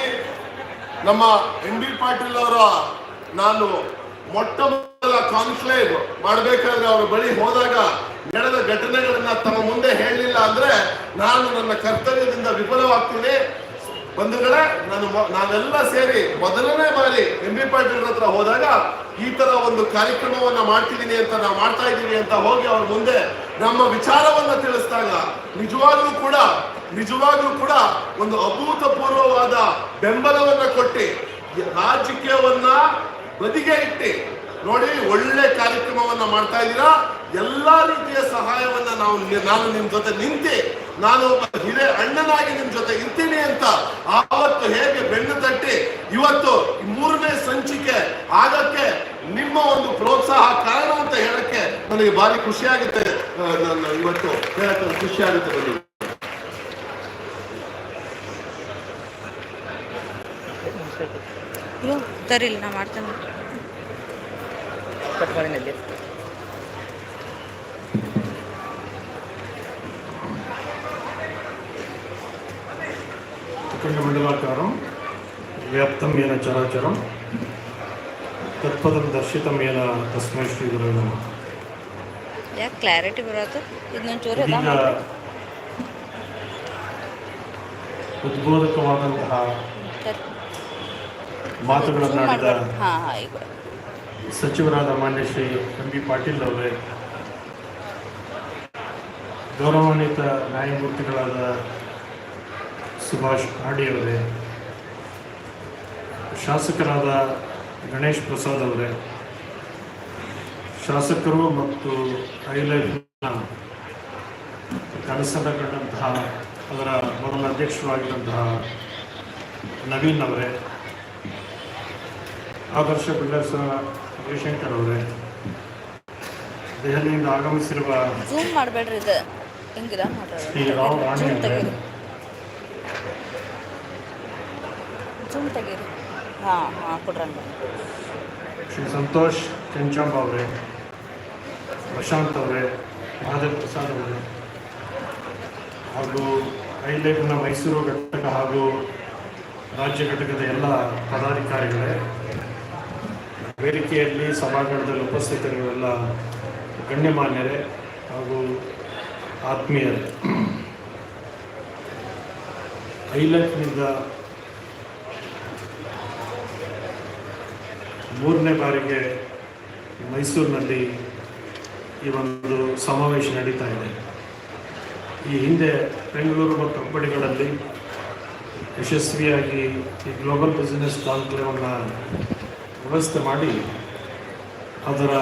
ನಮ್ಮ ಎನ್ ಬಿ ಪಾಟೀಲ್ ಅವರ ನಾನು ಮೊಟ್ಟ ಮೊದಲ ಕಾನ್ಕ್ಲೇವ್ ಮಾಡಬೇಕಾದ್ರೆ ಅವರ ಬಳಿ ಹೋದಾಗ ನಡೆದ ಘಟನೆಗಳನ್ನ ತಮ್ಮ ಮುಂದೆ ಹೇಳಲಿಲ್ಲ ಅಂದ್ರೆ ನಾನು ನನ್ನ ಕರ್ತವ್ಯದಿಂದ ವಿಫಲವಾಗ್ತೀನಿ. ಬಂಧುಗಳ, ನಾನು ನಾವೆಲ್ಲ ಸೇರಿ ಮೊದಲನೇ ಬಾರಿ ಎಂ ಬಿ ಪಾಟೀಲ್ ಹತ್ರ ಹೋದಾಗ ಈ ತರ ಒಂದು ಕಾರ್ಯಕ್ರಮವನ್ನ ಮಾಡ್ತಿದ್ದೀನಿ ಅಂತ ನಾವು ಮಾಡ್ತಾ ಇದ್ದೀವಿ ಅಂತ ಹೋಗಿ ಅವ್ರ ಮುಂದೆ ನಮ್ಮ ವಿಚಾರವನ್ನ ತಿಳಿಸಿದಾಗ ನಿಜವಾಗ್ಲೂ ಕೂಡ ನಿಜವಾಗ್ಲೂ ಕೂಡ ಒಂದು ಅಭೂತಪೂರ್ವವಾದ ಬೆಂಬಲವನ್ನ ಕೊಟ್ಟು, ರಾಜಕೀಯವನ್ನ ಬದಿಗೆ ಇಟ್ಟು ನೋಡಿ, ಒಳ್ಳೆ ಕಾರ್ಯಕ್ರಮವನ್ನ ಮಾಡ್ತಾ ಇದ್ದೀರಾ? ಎಲ್ಲಾ ರೀತಿಯ ಸಹಾಯವನ್ನ ನಾವು ನಾನು ನಿಮ್ ಜೊತೆ ನಿಂತೆ, ನಾನು ಒಬ್ಬ ಹಿರಿಯ ಅಣ್ಣನಾಗಿ ನಿಮ್ ಜೊತೆ ಇರ್ತೀನಿ ಅಂತ ಆವತ್ತು ಹೇಗೆ ಬೆನ್ನು ತಟ್ಟಿ, ಇವತ್ತು ಮೂರನೇ ಸಂಚಿಕೆ ಆಗಕ್ಕೆ ನಿಮ್ಮ ಒಂದು ಪ್ರೋತ್ಸಾಹ ಕಾರಣ ಅಂತ ಹೇಳಕ್ಕೆ ನನಗೆ ಭಾರಿ ಖುಷಿ ಆಗುತ್ತೆ. ಇವತ್ತು ಹೇಳಕ್ಕೆ ಖುಷಿ ಆಗುತ್ತೆ ಬನ್ನಿ. ಸರಿ ತರಿಲ್ಲ ನಾ ಮಾಡ್ತೇನೆ. ಕಟ್ ಮಾಡಿ ಅಲ್ಲಿ అఖండమండలాకారం వ్యాప్తం ఏన చరాచరం తత్పదం దర్శితం ఏన తస్మై శ్రీ గురు నమ ಯಾಕೆ ಕ್ಲಾರಿಟಿ ಬರೋದು ಇದನ್ನೊಂದು ಚೂರು ಅದ ಇದೀಗ ಉದ್ಬೋಧಕವಾದಂತಹ ಮಾತುಗಳನ್ನಾಡಿದ ಹಾ ಹಾ ಈಗ ಸಚಿವರಾದ ಮಾನ್ಯ ಶ್ರೀ ಎಂ ಬಿ ಪಾಟೀಲ್ ಅವರೇ, ಗೌರವಾನ್ವಿತ ನ್ಯಾಯಮೂರ್ತಿಗಳಾದ ಸುಭಾಷ್ ಅವರೇ, ಶಾಸಕರಾದ ಗಣೇಶ್ ಪ್ರಸಾದ್ ಅವರೇ, ಶಾಸಕರು ಮತ್ತು ಹೈಲೈಟ್ನ ಕೆಲಸದ ಕಂಡಂತಹ ಅದರ ಮೊದಲ ಅಧ್ಯಕ್ಷರಾಗಿದ್ದಂತಹ ನವೀನ್ ಅವರೇ, ಆದರ್ಶ ಬಿಲ್ಡರ್ಸ್ ರವಿಶಂಕರ್ ಅವರೇ ದೆಹಲಿಯಿಂದ ಆಗಮಿಸಿರುವ ಜೂಮ್ ಮಾಡಬೇಡ್ರಿ ಇದು. ಹಿಂಗಿದ ಶ್ರೀ ರಾವ್ ಅವರೇ ತೆಗೀರಿ. ಹಾಂ ಹಾಂ ಕೊಡ್ರಂಗ ಶ್ರೀ ಸಂತೋಷ್ ಕೆಂಚಾಂಬ ಅವರೇ ಪ್ರಶಾಂತ್ ಅವರೇ ಮಹಾದೇವ್ ಪ್ರಸಾದ್ ಅವರೇ ಹಾಗೂ ಹೈಲೈಟ್ನ ಮೈಸೂರು ಘಟಕ ಹಾಗೂ ರಾಜ್ಯ ಘಟಕದ ಎಲ್ಲ ಪದಾಧಿಕಾರಿಗಳೇ ವೇದಿಕೆಯಲ್ಲಿ ಸಭಾಂಗಣದಲ್ಲಿ ಉಪಸ್ಥಿತರಿರುವೆಲ್ಲ ಗಣ್ಯಮಾನ್ಯರೇ ಹಾಗೂ ಆತ್ಮೀಯರೇ. ಐಲಕ್ನಿಂದ ಮೂರನೇ ಬಾರಿಗೆ ಮೈಸೂರಿನಲ್ಲಿ ಈ ಒಂದು ಸಮಾವೇಶ ನಡೀತಾ ಇದೆ. ಈ ಹಿಂದೆ ಬೆಂಗಳೂರು ಮತ್ತು ಹುಬ್ಬಳ್ಳಿಗಳಲ್ಲಿ ಯಶಸ್ವಿಯಾಗಿ ಈ ಗ್ಲೋಬಲ್ ಬಿಸಿನೆಸ್ ಕಾನ್ಕ್ಲೇವನ್ನು ವ್ಯವಸ್ಥೆ ಮಾಡಿ ಅದರ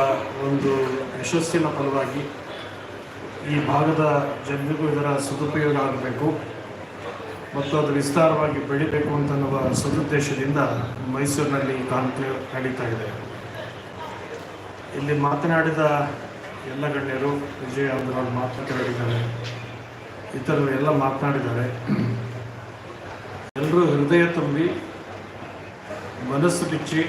ಒಂದು ಯಶಸ್ಸಿನ ಫಲವಾಗಿ ಈ ಭಾಗದ ಜನರಿಗೂ ಇದರ ಸದುಪಯೋಗ ಆಗಬೇಕು ಮತ್ತು ಅದು ವಿಸ್ತಾರವಾಗಿ ಬೆಳಿಬೇಕು ಅಂತನ್ನುವ ಸದುದ್ದೇಶದಿಂದ ಮೈಸೂರಿನಲ್ಲಿ ಕಾನ್ಕ್ಲೇವ್ ನಡೀತಾ ಇದೆ. ಇಲ್ಲಿ ಮಾತನಾಡಿದ ಎಲ್ಲ ಗಣ್ಯರು, ವಿಜಯ ಅವರು ಮಾತನಾಡಿದ್ದಾರೆ ಇತರರು ಎಲ್ಲ ಮಾತನಾಡಿದ್ದಾರೆ. ಎಲ್ಲರೂ ಹೃದಯ ತುಂಬಿ ಮನಸ್ಸು ಬಿಚ್ಚಿ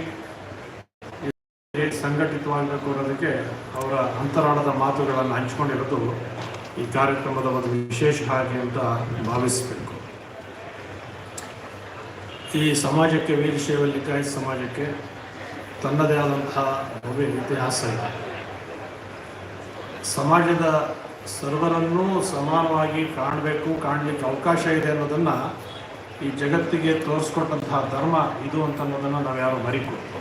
ಹೇಗೆ ಸಂಘಟಿತವಾಗಬೇಕು ಅನ್ನೋದಕ್ಕೆ ಅವರ ಅಂತರಾಳದ ಮಾತುಗಳನ್ನು ಹಂಚಿಕೊಂಡಿರೋದು ಈ ಕಾರ್ಯಕ್ರಮದ ಒಂದು ವಿಶೇಷ ಹಾಗೆ ಅಂತ ಭಾವಿಸಬೇಕು. ಈ ಸಮಾಜಕ್ಕೆ ವೀರಶೈವ ಲಿಂಗಾಯತ ಸಮಾಜಕ್ಕೆ ತನ್ನದೇ ಆದಂತಹ ಭವ್ಯ ಇತಿಹಾಸ ಇದೆ. ಸಮಾಜದ ಸರ್ವರನ್ನೂ ಸಮಾನವಾಗಿ ಕಾಣಬೇಕು, ಕಾಣಲಿಕ್ಕೆ ಅವಕಾಶ ಇದೆ ಅನ್ನೋದನ್ನು ಈ ಜಗತ್ತಿಗೆ ತೋರಿಸ್ಕೊಟ್ಟಂತಹ ಧರ್ಮ ಇದು ಅಂತ ಅನ್ನೋದನ್ನು ನಾವು ಯಾರು ಮರಿಕೊಟ್ಟು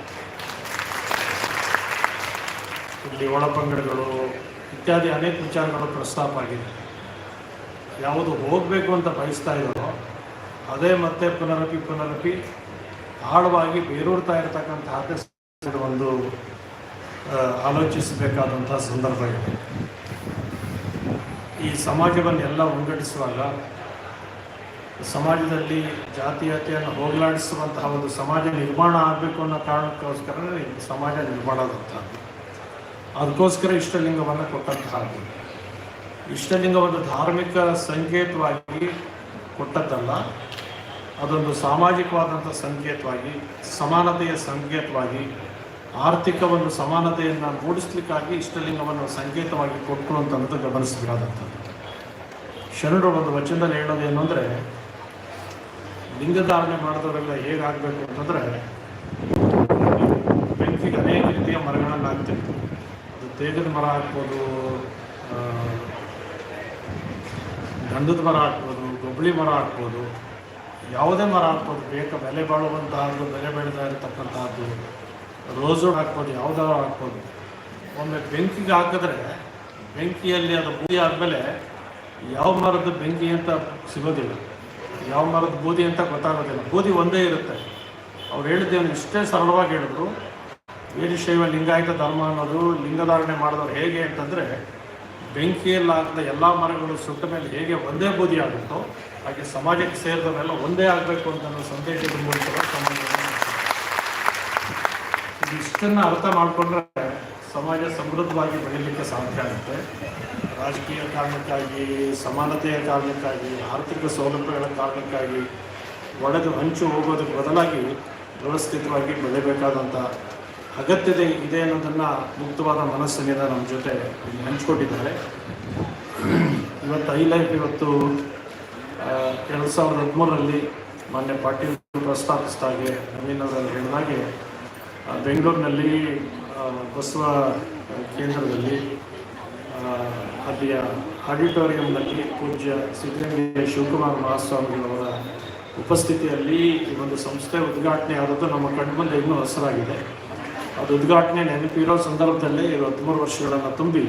ಇಲ್ಲಿ ಒಳಪಂಗಡಗಳು ಇತ್ಯಾದಿ ಅನೇಕ ವಿಚಾರಗಳು ಪ್ರಸ್ತಾಪ ಆಗಿದೆ. ಯಾವುದು ಹೋಗಬೇಕು ಅಂತ ಬಯಸ್ತಾ ಇದ್ದಾರೋ ಅದೇ ಮತ್ತೆ ಪುನರಪಿ ಪುನರಪಿ ಆಳವಾಗಿ ಬೇರೂರ್ತಾ ಇರತಕ್ಕಂಥ ಇದು ಒಂದು ಆಲೋಚಿಸಬೇಕಾದಂಥ ಸಂದರ್ಭ ಇದೆ. ಈ ಸಮಾಜವನ್ನು ಎಲ್ಲ ಒಗ್ಗಡಿಸುವಾಗ ಸಮಾಜದಲ್ಲಿ ಜಾತೀಯತೆಯನ್ನು ಹೋಗಲಾಡಿಸುವಂತಹ ಒಂದು ಸಮಾಜ ನಿರ್ಮಾಣ ಆಗಬೇಕು ಅನ್ನೋ ಕಾರಣಕ್ಕೋಸ್ಕರ ಸಮಾಜ ನಿರ್ಮಾಣ ಅದಕ್ಕೋಸ್ಕರ ಇಷ್ಟಲಿಂಗವನ್ನು ಕೊಟ್ಟಂತಹದ್ದು ಇಷ್ಟಲಿಂಗ ಒಂದು ಧಾರ್ಮಿಕ ಸಂಕೇತವಾಗಿ ಕೊಟ್ಟದ್ದಲ್ಲ, ಅದೊಂದು ಸಾಮಾಜಿಕವಾದಂಥ ಸಂಕೇತವಾಗಿ, ಸಮಾನತೆಯ ಸಂಕೇತವಾಗಿ, ಆರ್ಥಿಕ ಒಂದು ಸಮಾನತೆಯನ್ನು ಮೂಡಿಸ್ಲಿಕ್ಕಾಗಿ ಇಷ್ಟಲಿಂಗವನ್ನು ಸಂಕೇತವಾಗಿ ಕೊಟ್ಟರು ಗಮನಿಸಬೇಕಾದಂಥದ್ದು. ಶರಣರು ಒಂದು ವಚನದಲ್ಲಿ ಹೇಳೋದೇನು ಅಂದರೆ, ಲಿಂಗಧಾರಣೆ ಮಾಡಿದವರೆಲ್ಲ ಹೇಗಾಗಬೇಕು ಅಂತಂದರೆ, ಬೆಂಕಿಗೆ ಅನೇಕ ರೀತಿಯ ಮರಗಳನ್ನು ತೇಗದ ಮರ ಹಾಕ್ಬೋದು ಗಂಧದ ಮರ ಹಾಕ್ಬೋದು ಗೊಬ್ಬಳಿ ಮರ ಹಾಕ್ಬೋದು. ಯಾವುದೇ ಮರ ಹಾಕ್ಬೋದು ಬೇಕ ಬೆಲೆ ಬಾಳುವಂತಹದ್ದು, ಬೆಲೆ ಬೆಳೆದ ಇರತಕ್ಕಂತಹದ್ದು. ರೋಸು ಹಾಕ್ಬೋದು, ಯಾವುದಾದ್ರು ಹಾಕ್ಬೋದು. ಒಮ್ಮೆ ಬೆಂಕಿಗೆ ಹಾಕಿದ್ರೆ, ಬೆಂಕಿಯಲ್ಲಿ ಅದು ಬೂದಿ ಆದಮೇಲೆ ಯಾವ ಮರದ ಬೆಂಕಿ ಅಂತ ಸಿಗೋದಿಲ್ಲ. ಯಾವ ಮರದ ಬೂದಿ ಅಂತ ಗೊತ್ತಾಗೋದಿಲ್ಲ. ಬೂದಿ ಒಂದೇ ಇರುತ್ತೆ. ಅವ್ರು ಹೇಳಿದ್ದೇನು ಇಷ್ಟೇ ಸರಳವಾಗಿ ಹೇಳಿದ್ರು. ವೀರಶೈವ ಲಿಂಗಾಯತ ಧರ್ಮ ಅನ್ನೋದು ಲಿಂಗಧಾರಣೆ ಮಾಡಿದವ್ರು ಹೇಗೆ ಅಂತಂದರೆ, ಬೆಂಕಿಯಲ್ಲಾಗದ ಎಲ್ಲ ಮರಗಳು ಸುಟ್ಟ ಮೇಲೆ ಹೇಗೆ ಒಂದೇ ಬೂದಿ ಆಗುತ್ತೋ ಹಾಗೆ ಸಮಾಜಕ್ಕೆ ಸೇರಿದವರೆಲ್ಲ ಒಂದೇ ಆಗಬೇಕು ಅಂತ ಅನ್ನೋ ಸಂದೇಶದ ಮೂಲಕ ಸಮಾಜ ಇಷ್ಟನ್ನು ಅರ್ಥ ಮಾಡಿಕೊಂಡ್ರೆ ಸಮಾಜ ಸಮೃದ್ಧವಾಗಿ ಬೆಳೀಲಿಕ್ಕೆ ಸಾಧ್ಯ ಆಗುತ್ತೆ. ರಾಜಕೀಯ ಕಾರಣಕ್ಕಾಗಿ, ಸಮಾನತೆಯ ಕಾರಣಕ್ಕಾಗಿ, ಆರ್ಥಿಕ ಸೌಲಭ್ಯಗಳ ಕಾರಣಕ್ಕಾಗಿ ಒಡೆದು ಹಂಚು ಹೋಗೋದಕ್ಕೆ ಬದಲಾಗಿ ವ್ಯವಸ್ಥಿತವಾಗಿ ಬೆಳೆಯಬೇಕಾದಂಥ ಅಗತ್ಯತೆ ಇದೆ ಅನ್ನೋದನ್ನು ಮುಕ್ತವಾದ ಮನಸ್ಸಿನಿಂದ ನಮ್ಮ ಜೊತೆ ಇಲ್ಲಿ ಹಂಚ್ಕೊಟ್ಟಿದ್ದಾರೆ. ಇವತ್ತು ಐ ಲೈಫ್ ಇವತ್ತು ಎರಡು ಸಾವಿರದ ಹದಿಮೂರರಲ್ಲಿ ಮಾನ್ಯ ಪಾಟೀಲ್ ಪ್ರಸ್ತಾಪಿಸಿದಾಗೆ ನವೀನ್ ಅವರಲ್ಲಿ ಹೇಳಿದಾಗೆ ಬೆಂಗಳೂರಿನಲ್ಲಿ ಬಸವ ಕೇಂದ್ರದಲ್ಲಿ ಅಲ್ಲಿಯ ಆಡಿಟೋರಿಯಂನಲ್ಲಿ ಪೂಜ್ಯ ಸಿದ್ದಲಿಂಗಯ್ಯ ಶಿವಕುಮಾರ್ ಮಹಾಸ್ವಾಮಿಗಳವರ ಉಪಸ್ಥಿತಿಯಲ್ಲಿ ಈ ಒಂದು ಸಂಸ್ಥೆ ಉದ್ಘಾಟನೆ ಆದದ್ದು ನಮ್ಮ ಕಣ್ಮುಂದೆ ಇನ್ನೂ ಹೆಸರಾಗಿದೆ. ಅದು ಉದ್ಘಾಟನೆ ನೆನಪಿರೋ ಸಂದರ್ಭದಲ್ಲೇ ಹದಿಮೂರು ವರ್ಷಗಳನ್ನು ತುಂಬಿ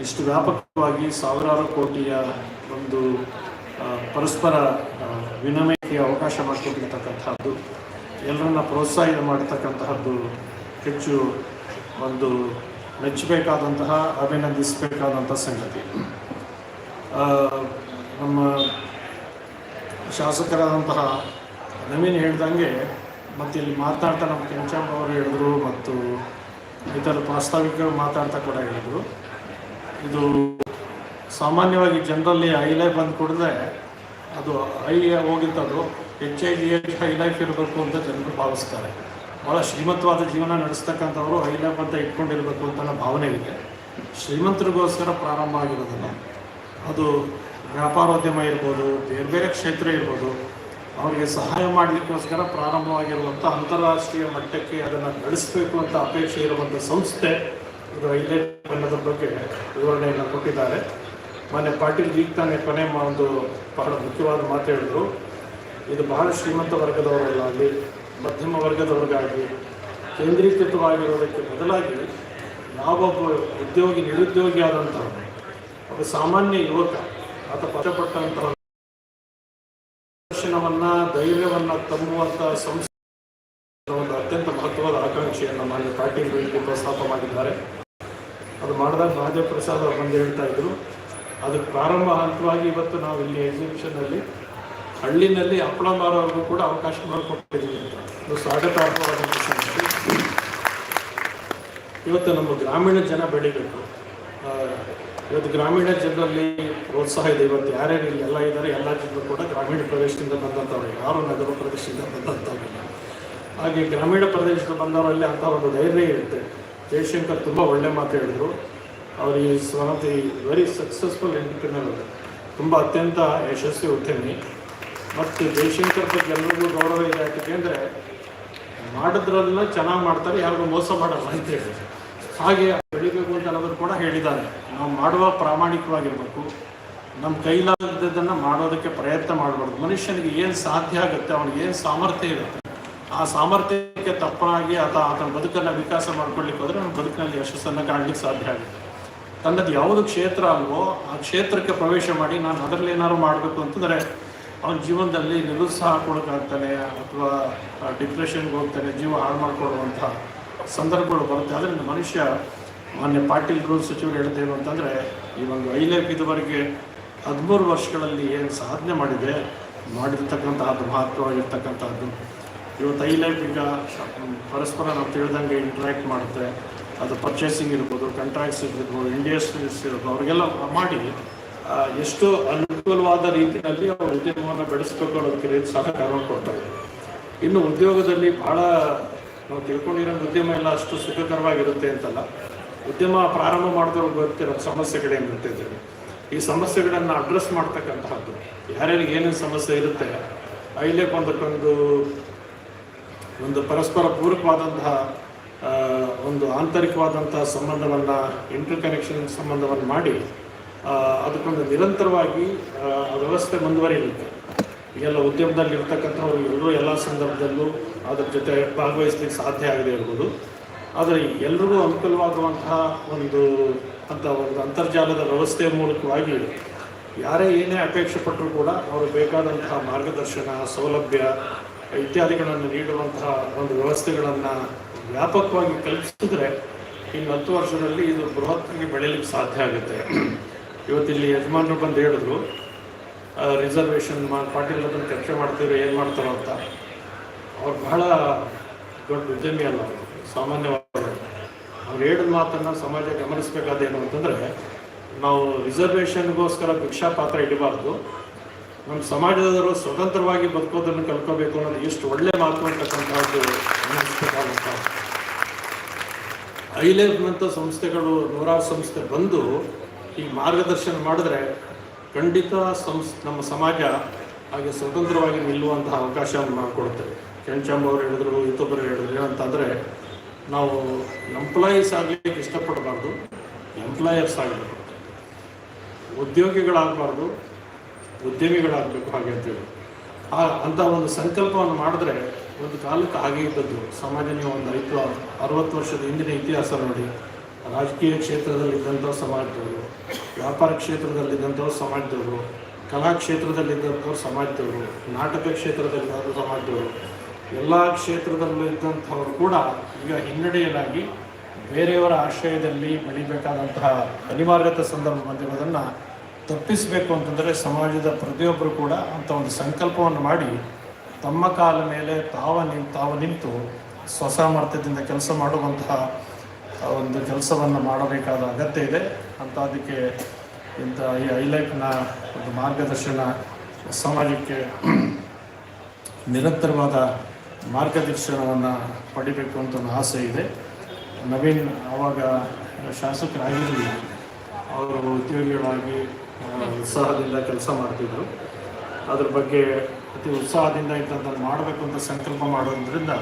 ಇಷ್ಟು ವ್ಯಾಪಕವಾಗಿ ಸಾವಿರಾರು ಕೋಟಿಯ ಒಂದು ಪರಸ್ಪರ ವಿನಿಮಯಕ್ಕೆ ಅವಕಾಶ ಮಾಡಿಕೊಟ್ಟಿರ್ತಕ್ಕಂಥದ್ದು ಎಲ್ಲರನ್ನ ಪ್ರೋತ್ಸಾಹ ಮಾಡತಕ್ಕಂತಹದ್ದು ಹೆಚ್ಚು ಒಂದು ಮೆಚ್ಚಬೇಕಾದಂತಹ ಅಭಿನಂದಿಸಬೇಕಾದಂಥ ಸಂಗತಿ. ನಮ್ಮ ಶಾಸಕರಾದಂತಹ ನವೀನ್ ಹೇಳ್ದಂಗೆ ಮತ್ತು ಇಲ್ಲಿ ಮಾತಾಡ್ತಾ ನಮ್ಮ ಕೆಂಚಮ್ಮ ಅವರು ಹೇಳಿದ್ರು ಮತ್ತು ಇತರ ಪ್ರಾಸ್ತಾವಿಕರು ಮಾತಾಡ್ತಾ ಕೂಡ ಹೇಳಿದ್ರು. ಇದು ಸಾಮಾನ್ಯವಾಗಿ ಜನರಲ್ಲಿ ಐ ಲೈಫ್ ಬಂದು ಕುಡಿದ್ರೆ ಅದು ಐ ಹೋಗಿದ್ದದು H I G H high life ಇರಬೇಕು ಅಂತ ಜನರು ಭಾವಿಸ್ತಾರೆ. ಭಾಳ ಶ್ರೀಮಂತವಾದ ಜೀವನ ನಡೆಸ್ತಕ್ಕಂಥವ್ರು ಹೈ ಲೈಫ್ ಅಂತ ಇಟ್ಕೊಂಡಿರಬೇಕು ಅಂತ ಭಾವನೆ ಇದೆ. ಶ್ರೀಮಂತರಿಗೋಸ್ಕರ ಪ್ರಾರಂಭ ಆಗಿರೋದಲ್ಲ, ಅದು ವ್ಯಾಪಾರೋದ್ಯಮ ಇರ್ಬೋದು, ಬೇರೆ ಬೇರೆ ಕ್ಷೇತ್ರ ಇರ್ಬೋದು ಅವರಿಗೆ ಸಹಾಯ ಮಾಡಲಿಕ್ಕೋಸ್ಕರ ಪ್ರಾರಂಭವಾಗಿರುವಂಥ ಅಂತಾರಾಷ್ಟ್ರೀಯ ಮಟ್ಟಕ್ಕೆ ಅದನ್ನು ನಡೆಸಬೇಕು ಅಂತ ಅಪೇಕ್ಷೆ ಇರುವಂಥ ಸಂಸ್ಥೆ ಇದು ಹೈಲೈಟ್ ಅನ್ನೋದ್ರ ಬಗ್ಗೆ ವಿವರಣೆಯನ್ನು ಕೊಟ್ಟಿದ್ದಾರೆ. ಮೊನ್ನೆ ಪಾಟೀಲ್ ಈಗ ತಾನೇ ಕೊನೆ ಒಂದು ಬಹಳ ಮುಖ್ಯವಾದ ಮಾತು ಹೇಳಿದ್ರು. ಇದು ಬಹಳ ಶ್ರೀಮಂತ ವರ್ಗದವರಲ್ಲಾಗಲಿ, ಮಧ್ಯಮ ವರ್ಗದವ್ರಿಗಾಗಿ ಕೇಂದ್ರೀಕೃತವಾಗಿರೋದಕ್ಕೆ ಬದಲಾಗಿ ನಾವೊಬ್ಬ ಉದ್ಯೋಗಿ ನಿರುದ್ಯೋಗಿ ಆದಂಥ ಒಬ್ಬ ಸಾಮಾನ್ಯ ಯುವಕ, ಆತ ಕಷ್ಟಪಟ್ಟಂತಹ ದರ್ಶನವನ್ನ ಧೈರ್ಯವನ್ನು ತಂಬುವಂಥ ಸಂಸ್ಥೆ ಒಂದು ಅತ್ಯಂತ ಮಹತ್ವದ ಆಕಾಂಕ್ಷೆಯನ್ನು ಮಾನ್ಯ ಪಾಟೀಲ್ ಬೆಳಗ್ಗೆ ಪ್ರಸ್ತಾಪ ಮಾಡಿದ್ದಾರೆ. ಅದು ಮಾಡಿದಾಗ ಮಹಾದೇವ್ ಪ್ರಸಾದ್ ಅವರು ಬಂದು ಹೇಳ್ತಾ ಇದ್ರು. ಅದಕ್ಕೆ ಪ್ರಾರಂಭ ಹಂತವಾಗಿ ಇವತ್ತು ನಾವು ಇಲ್ಲಿ ಎಕ್ಸಿಬಿಷನ್ನಲ್ಲಿ ಹಳ್ಳಿನಲ್ಲಿ ಹಪ್ಪಳ ಮಾರೋರ್ಗೂ ಕೂಡ ಅವಕಾಶ ಮಾಡಿಕೊಟ್ಟಿದ್ದೀವಿ ಅಂತ. ಇದು ಸ್ವಾಗತಾರ್ಹವಾದಂಥ ಸಂಗತಿ ಇವತ್ತು ನಮ್ಮ ಗ್ರಾಮೀಣ ಜನ ಬೆಳಿಬೇಕು. ಇವತ್ತು ಗ್ರಾಮೀಣ ಜನರಲ್ಲಿ ಪ್ರೋತ್ಸಾಹ ಇದೆ. ಇವತ್ತು ಯಾರ್ಯಾರು ಇಲ್ಲಿ ಎಲ್ಲ ಇದ್ದಾರೆ, ಎಲ್ಲ ಜನರು ಕೂಡ ಗ್ರಾಮೀಣ ಪ್ರದೇಶದಿಂದ ಬಂದಂಥವ್ರು ಯಾರು ನಗರ ಪ್ರದೇಶದಿಂದ ಬಂದಂಥವ್ರಿಲ್ಲ ಹಾಗೆ ಗ್ರಾಮೀಣ ಪ್ರದೇಶದ ಬಂದವರಲ್ಲಿ ಅಂತ ಒಂದು ಧೈರ್ಯ ಇರುತ್ತೆ. ಜಯಶಂಕರ್ ತುಂಬ ಒಳ್ಳೆ ಮಾತು ಹೇಳಿದ್ರು. ಅವರು ಈ ಆಫ್ ವೆರಿ ಸಕ್ಸಸ್ಫುಲ್ ಎಂಟರ್ಪ್ರಿನರ್ ತುಂಬ ಅತ್ಯಂತ ಯಶಸ್ವಿ ಉದ್ಯಮಿ. ಮತ್ತು ಜಯಶಂಕರ್ ಬಗ್ಗೆ ಎಲ್ಲರಿಗೂ ಗೌರವ ಇದೆ. ಯಾಕೆ ಅಂದರೆ ಮಾಡಿದ್ರಲ್ಲ ಚೆನ್ನಾಗಿ ಮಾಡ್ತಾರೆ, ಯಾರಿಗೂ ಮೋಸ ಮಾಡಲ್ಲ ಅಂತ ಹೇಳಿ. ಹಾಗೆ ಬೆಳಿಬೇಕು ಅಂತ ಅನ್ನೋದ್ರು ಕೂಡ ಹೇಳಿದ್ದಾರೆ. ನಾವು ಮಾಡುವ ಪ್ರಾಮಾಣಿಕವಾಗಿರಬೇಕು. ನಮ್ಮ ಕೈಲಾಗದ್ದನ್ನು ಮಾಡೋದಕ್ಕೆ ಪ್ರಯತ್ನ ಮಾಡಬಾರ್ದು. ಮನುಷ್ಯನಿಗೆ ಏನು ಸಾಧ್ಯ ಆಗುತ್ತೆ, ಅವನಿಗೆ ಏನು ಸಾಮರ್ಥ್ಯ ಇರುತ್ತೆ, ಆ ಸಾಮರ್ಥ್ಯಕ್ಕೆ ತಪ್ಪಾಗಿ ಆತ, ಆತನ ಬದುಕನ್ನು ವಿಕಾಸ ಮಾಡ್ಕೊಳ್ಳಿಕ್ಕೆ ಹೋದರೆ ನಮ್ಮ ಬದುಕಿನಲ್ಲಿ ಯಶಸ್ಸನ್ನು ಕಾಣಲಿಕ್ಕೆ ಸಾಧ್ಯ ಆಗುತ್ತೆ. ತನ್ನದು ಯಾವುದು ಕ್ಷೇತ್ರ ಅಲ್ವೋ, ಆ ಕ್ಷೇತ್ರಕ್ಕೆ ಪ್ರವೇಶ ಮಾಡಿ ನಾನು ಅದರಲ್ಲಿ ಏನಾದ್ರು ಮಾಡಬೇಕು ಅಂತಂದರೆ, ಅವನ ಜೀವನದಲ್ಲಿ ನಿರುತ್ಸಾಹ ಕೊಡೋಕ್ಕಾಗ್ತಾನೆ ಅಥವಾ ಡಿಪ್ರೆಷನ್ಗೆ ಹೋಗ್ತಾನೆ, ಜೀವ ಹಾಳು ಮಾಡಿಕೊಳ್ಳುವಂಥ ಸಂದರ್ಭಗಳು ಬರುತ್ತೆ. ಆದ್ದರಿಂದ ಮನುಷ್ಯ ಮಾನ್ಯ ಪಾಟೀಲ್ ಗೃಹ ಸಚಿವರು ಹೇಳಿದ್ದೇನು ಅಂತಂದರೆ, ಈ ಒಂದು ಐಲೇಪ್ ಇದುವರೆಗೆ ಹದಿಮೂರು ವರ್ಷಗಳಲ್ಲಿ ಏನು ಸಾಧನೆ ಮಾಡಿದೆ ಮಾಡಿರ್ತಕ್ಕಂಥದ್ದು ಮಹತ್ವವಾಗಿರ್ತಕ್ಕಂಥದ್ದು ಇವತ್ತು ಐಲೇಪ್ ಈಗ ಪರಸ್ಪರ ನಾವು ತಿಳಿದಂಗೆ ಇಂಟ್ರ್ಯಾಕ್ಟ್ ಮಾಡುತ್ತೆ. ಅದು ಪರ್ಚೇಸಿಂಗ್ ಇರ್ಬೋದು ಕಂಟ್ರಾಕ್ಟ್ಸ್ ಇರ್ಬೋದು ಇಂಡಸ್ಟ್ರೀಸ್ ಇರ್ಬೋದು, ಅವ್ರಿಗೆಲ್ಲ ಮಾಡಿ ಎಷ್ಟು ಅನುಕೂಲವಾದ ರೀತಿಯಲ್ಲಿ ಅವ್ರ ಉದ್ಯಮವನ್ನು ಬೆಳೆಸ್ಬೇಕು ಅನ್ನೋದಕ್ಕೆ ಸಹಕಾರವನ್ನು ಕೊಡ್ತಾ ಇದೆ ಇನ್ನು ಉದ್ಯೋಗದಲ್ಲಿ ಭಾಳ ನಾವು ತಿಳ್ಕೊಂಡಿರೋ ಉದ್ಯಮ ಎಲ್ಲ ಅಷ್ಟು ಸುಖಕರವಾಗಿರುತ್ತೆ ಅಂತಲ್ಲ. ಉದ್ಯಮ ಪ್ರಾರಂಭ ಮಾಡಿದವ್ರು ಗೊತ್ತಿರೋ ಸಮಸ್ಯೆಗಳೇನು ಗೊತ್ತಿದ್ದೇವೆ ಈ ಸಮಸ್ಯೆಗಳನ್ನು ಅಡ್ರೆಸ್ ಮಾಡ್ತಕ್ಕಂಥದ್ದು ಯಾರ್ಯಾರಿಗೆ ಏನೇನು ಸಮಸ್ಯೆ ಇರುತ್ತೆ ಐಲೇಪ್ ಬಂದಕ್ಕೊಂದು ಒಂದು ಪರಸ್ಪರ ಪೂರಕವಾದಂತಹ ಒಂದು ಆಂತರಿಕವಾದಂತಹ ಸಂಬಂಧವನ್ನು ಇಂಟರ್ ಕನೆಕ್ಷನ್ ಸಂಬಂಧವನ್ನು ಮಾಡಿ ಅದಕ್ಕೊಂದು ನಿರಂತರವಾಗಿ ವ್ಯವಸ್ಥೆ ಮುಂದುವರಿಯುತ್ತೆ. ಈಗೆಲ್ಲ ಉದ್ಯಮದಲ್ಲಿ ಇರ್ತಕ್ಕಂಥವ್ರು ಎಲ್ಲರೂ ಎಲ್ಲ ಸಂದರ್ಭದಲ್ಲೂ ಅದ್ರ ಜೊತೆ ಭಾಗವಹಿಸ್ಲಿಕ್ಕೆ ಸಾಧ್ಯ ಆಗದೆ ಇರ್ಬೋದು. ಆದರೆ ಎಲ್ರಿಗೂ ಅನುಕೂಲವಾಗುವಂತಹ ಒಂದು ಅಂತ ಒಂದು ಅಂತರ್ಜಾಲದ ವ್ಯವಸ್ಥೆಯ ಮೂಲಕವಾಗಿ ಯಾರೇ ಏನೇ ಅಪೇಕ್ಷೆ ಪಟ್ಟರೂ ಕೂಡ ಅವರು ಬೇಕಾದಂತಹ ಮಾರ್ಗದರ್ಶನ, ಸೌಲಭ್ಯ ಇತ್ಯಾದಿಗಳನ್ನು ನೀಡುವಂತಹ ಒಂದು ವ್ಯವಸ್ಥೆಗಳನ್ನು ವ್ಯಾಪಕವಾಗಿ ಕಲ್ಪಿಸಿದ್ರೆ ಇನ್ನು ಹತ್ತು ವರ್ಷದಲ್ಲಿ ಇದು ಬೃಹತ್ತಾಗಿ ಬೆಳೆಯಲಿಕ್ಕೆ ಸಾಧ್ಯ ಆಗುತ್ತೆ. ಇವತ್ತಿಲ್ಲಿ ಯಜಮಾನರು ಬಂದು ಹೇಳಿದ್ರು ರಿಸರ್ವೇಷನ್ ಮಾ ಪಾಟೀಲ್ ಅದನ್ನು ಚರ್ಚೆ ಮಾಡ್ತೀವಿ, ಏನು ಮಾಡ್ತಾರೋ ಅಂತ. ಅವ್ರು ಬಹಳ ದೊಡ್ಡ ಉದ್ಯಮಿ ಅಲ್ಲ ಅವರು ಸಾಮಾನ್ಯವಾದ ಅವ್ರು ಹೇಳಿದ ಮಾತನ್ನು ಸಮಾಜ ಗಮನಿಸಬೇಕಾದೇನು ಅಂತಂದರೆ, ನಾವು ರಿಸರ್ವೇಷನ್ಗೋಸ್ಕರ ಭಿಕ್ಷಾ ಪಾತ್ರ ಇಡಬಾರ್ದು. ನಮ್ಮ ಸಮಾಜದವರು ಸ್ವತಂತ್ರವಾಗಿ ಬದುಕೋದನ್ನು ಕಲ್ಕೋಬೇಕು ಅನ್ನೋದು ಎಷ್ಟು ಒಳ್ಳೆ ಮಾತು ಅಂತಕ್ಕಂಥದ್ದು ಗಮನಿಸಬೇಕಾದಂಥ ಐಲೇಬ್ನಂಥ ಸಂಸ್ಥೆಗಳು, ನೂರಾರು ಸಂಸ್ಥೆ ಬಂದು ಈ ಮಾರ್ಗದರ್ಶನ ಮಾಡಿದ್ರೆ ಖಂಡಿತ ಸಂಸ್, ನಮ್ಮ ಸಮಾಜ ಹಾಗೆ ಸ್ವತಂತ್ರವಾಗಿ ನಿಲ್ಲುವಂತಹ ಅವಕಾಶವನ್ನು ಮಾಡಿಕೊಡುತ್ತೆ. ಕೆಂಚಮ್ಮ ಅವರು ಹೇಳಿದ್ರು ಇತ್ತೊಬ್ಬರು ಹೇಳಿದ್ರು ಏನಂತಂದರೆ ನಾವು ಎಂಪ್ಲಾಯೀಸ್ ಆಗಲಿಕ್ಕೆ ಇಷ್ಟಪಡಬಾರ್ದು ಎಂಪ್ಲಾಯರ್ಸ್ ಆಗಬೇಕು. ಉದ್ಯೋಗಿಗಳಾಗಬಾರ್ದು, ಉದ್ಯಮಿಗಳಾಗಬೇಕು ಹಾಗೆ ಅಂತೇಳಿ ಆ ಅಂಥ ಒಂದು ಸಂಕಲ್ಪವನ್ನು ಮಾಡಿದ್ರೆ ಒಂದು ಕಾಲಕ್ಕೆ ಹಾಗೆ ಇದ್ದದ್ದು. ಸಮಾಜ ಒಂದು ಐದು ಅರವತ್ತು ವರ್ಷದ ಹಿಂದಿನ ಇತಿಹಾಸ ನೋಡಿ. ರಾಜಕೀಯ ಕ್ಷೇತ್ರದಲ್ಲಿದ್ದಂಥ ಸಮಾಜದವರು, ವ್ಯಾಪಾರ ಕ್ಷೇತ್ರದಲ್ಲಿದ್ದಂಥ ಸಮಾಜದವರು, ಕಲಾ ಕ್ಷೇತ್ರದಲ್ಲಿದ್ದಂಥವ್ರು ಸಮಾಜದವರು, ನಾಟಕ ಕ್ಷೇತ್ರದಲ್ಲಿದ್ದಂಥ ಸಮಾಜದವರು. ಎಲ್ಲ ಕ್ಷೇತ್ರದಲ್ಲೂ ಇದ್ದಂಥವ್ರು ಕೂಡ ಈಗ ಹಿನ್ನಡೆಯಲಾಗಿ ಬೇರೆಯವರ ಆಶ್ರಯದಲ್ಲಿ ಬೆಳಿಬೇಕಾದಂತಹ ಅನಿವಾರ್ಯತೆ ಸಂದರ್ಭ ಬಂದಿರೋದನ್ನು ತಪ್ಪಿಸಬೇಕು ಅಂತಂದರೆ ಸಮಾಜದ ಪ್ರತಿಯೊಬ್ಬರು ಕೂಡ ಅಂತ ಒಂದು ಸಂಕಲ್ಪವನ್ನು ಮಾಡಿ ತಮ್ಮ ಕಾಲ ಮೇಲೆ ತಾವ ನಿ, ತಾವು ನಿಂತು ಸ್ವಸಾಮರ್ಥ್ಯದಿಂದ ಕೆಲಸ ಮಾಡುವಂತಹ ಒಂದು ಕೆಲಸವನ್ನು ಮಾಡಬೇಕಾದ ಅಗತ್ಯ ಇದೆ. ಅಂತ ಅದಕ್ಕೆ ಇಂಥ ಈ ಐಲೈಫ್ನ ಒಂದು ಮಾರ್ಗದರ್ಶನ ಸಮಾಜಕ್ಕೆ ನಿರಂತರವಾದ ಮಾರ್ಗದರ್ಶನವನ್ನು ಪಡಿಬೇಕು ಅಂತ ಒಂದು ಆಸೆ ಇದೆ. ನವೀನ್ ಆವಾಗ ಶಾಸಕರಾಗಿರಲಿಲ್ಲ. ಅವರು ಉದ್ಯೋಗಿಗಳಾಗಿ ಉತ್ಸಾಹದಿಂದ ಕೆಲಸ ಮಾಡ್ತಿದ್ದರು ಅದ್ರ ಬಗ್ಗೆ ಅತಿ ಉತ್ಸಾಹದಿಂದ ಇಂಥದ್ದನ್ನು ಮಾಡಬೇಕು ಅಂತ ಸಂಕಲ್ಪ ಮಾಡೋದ್ರಿಂದ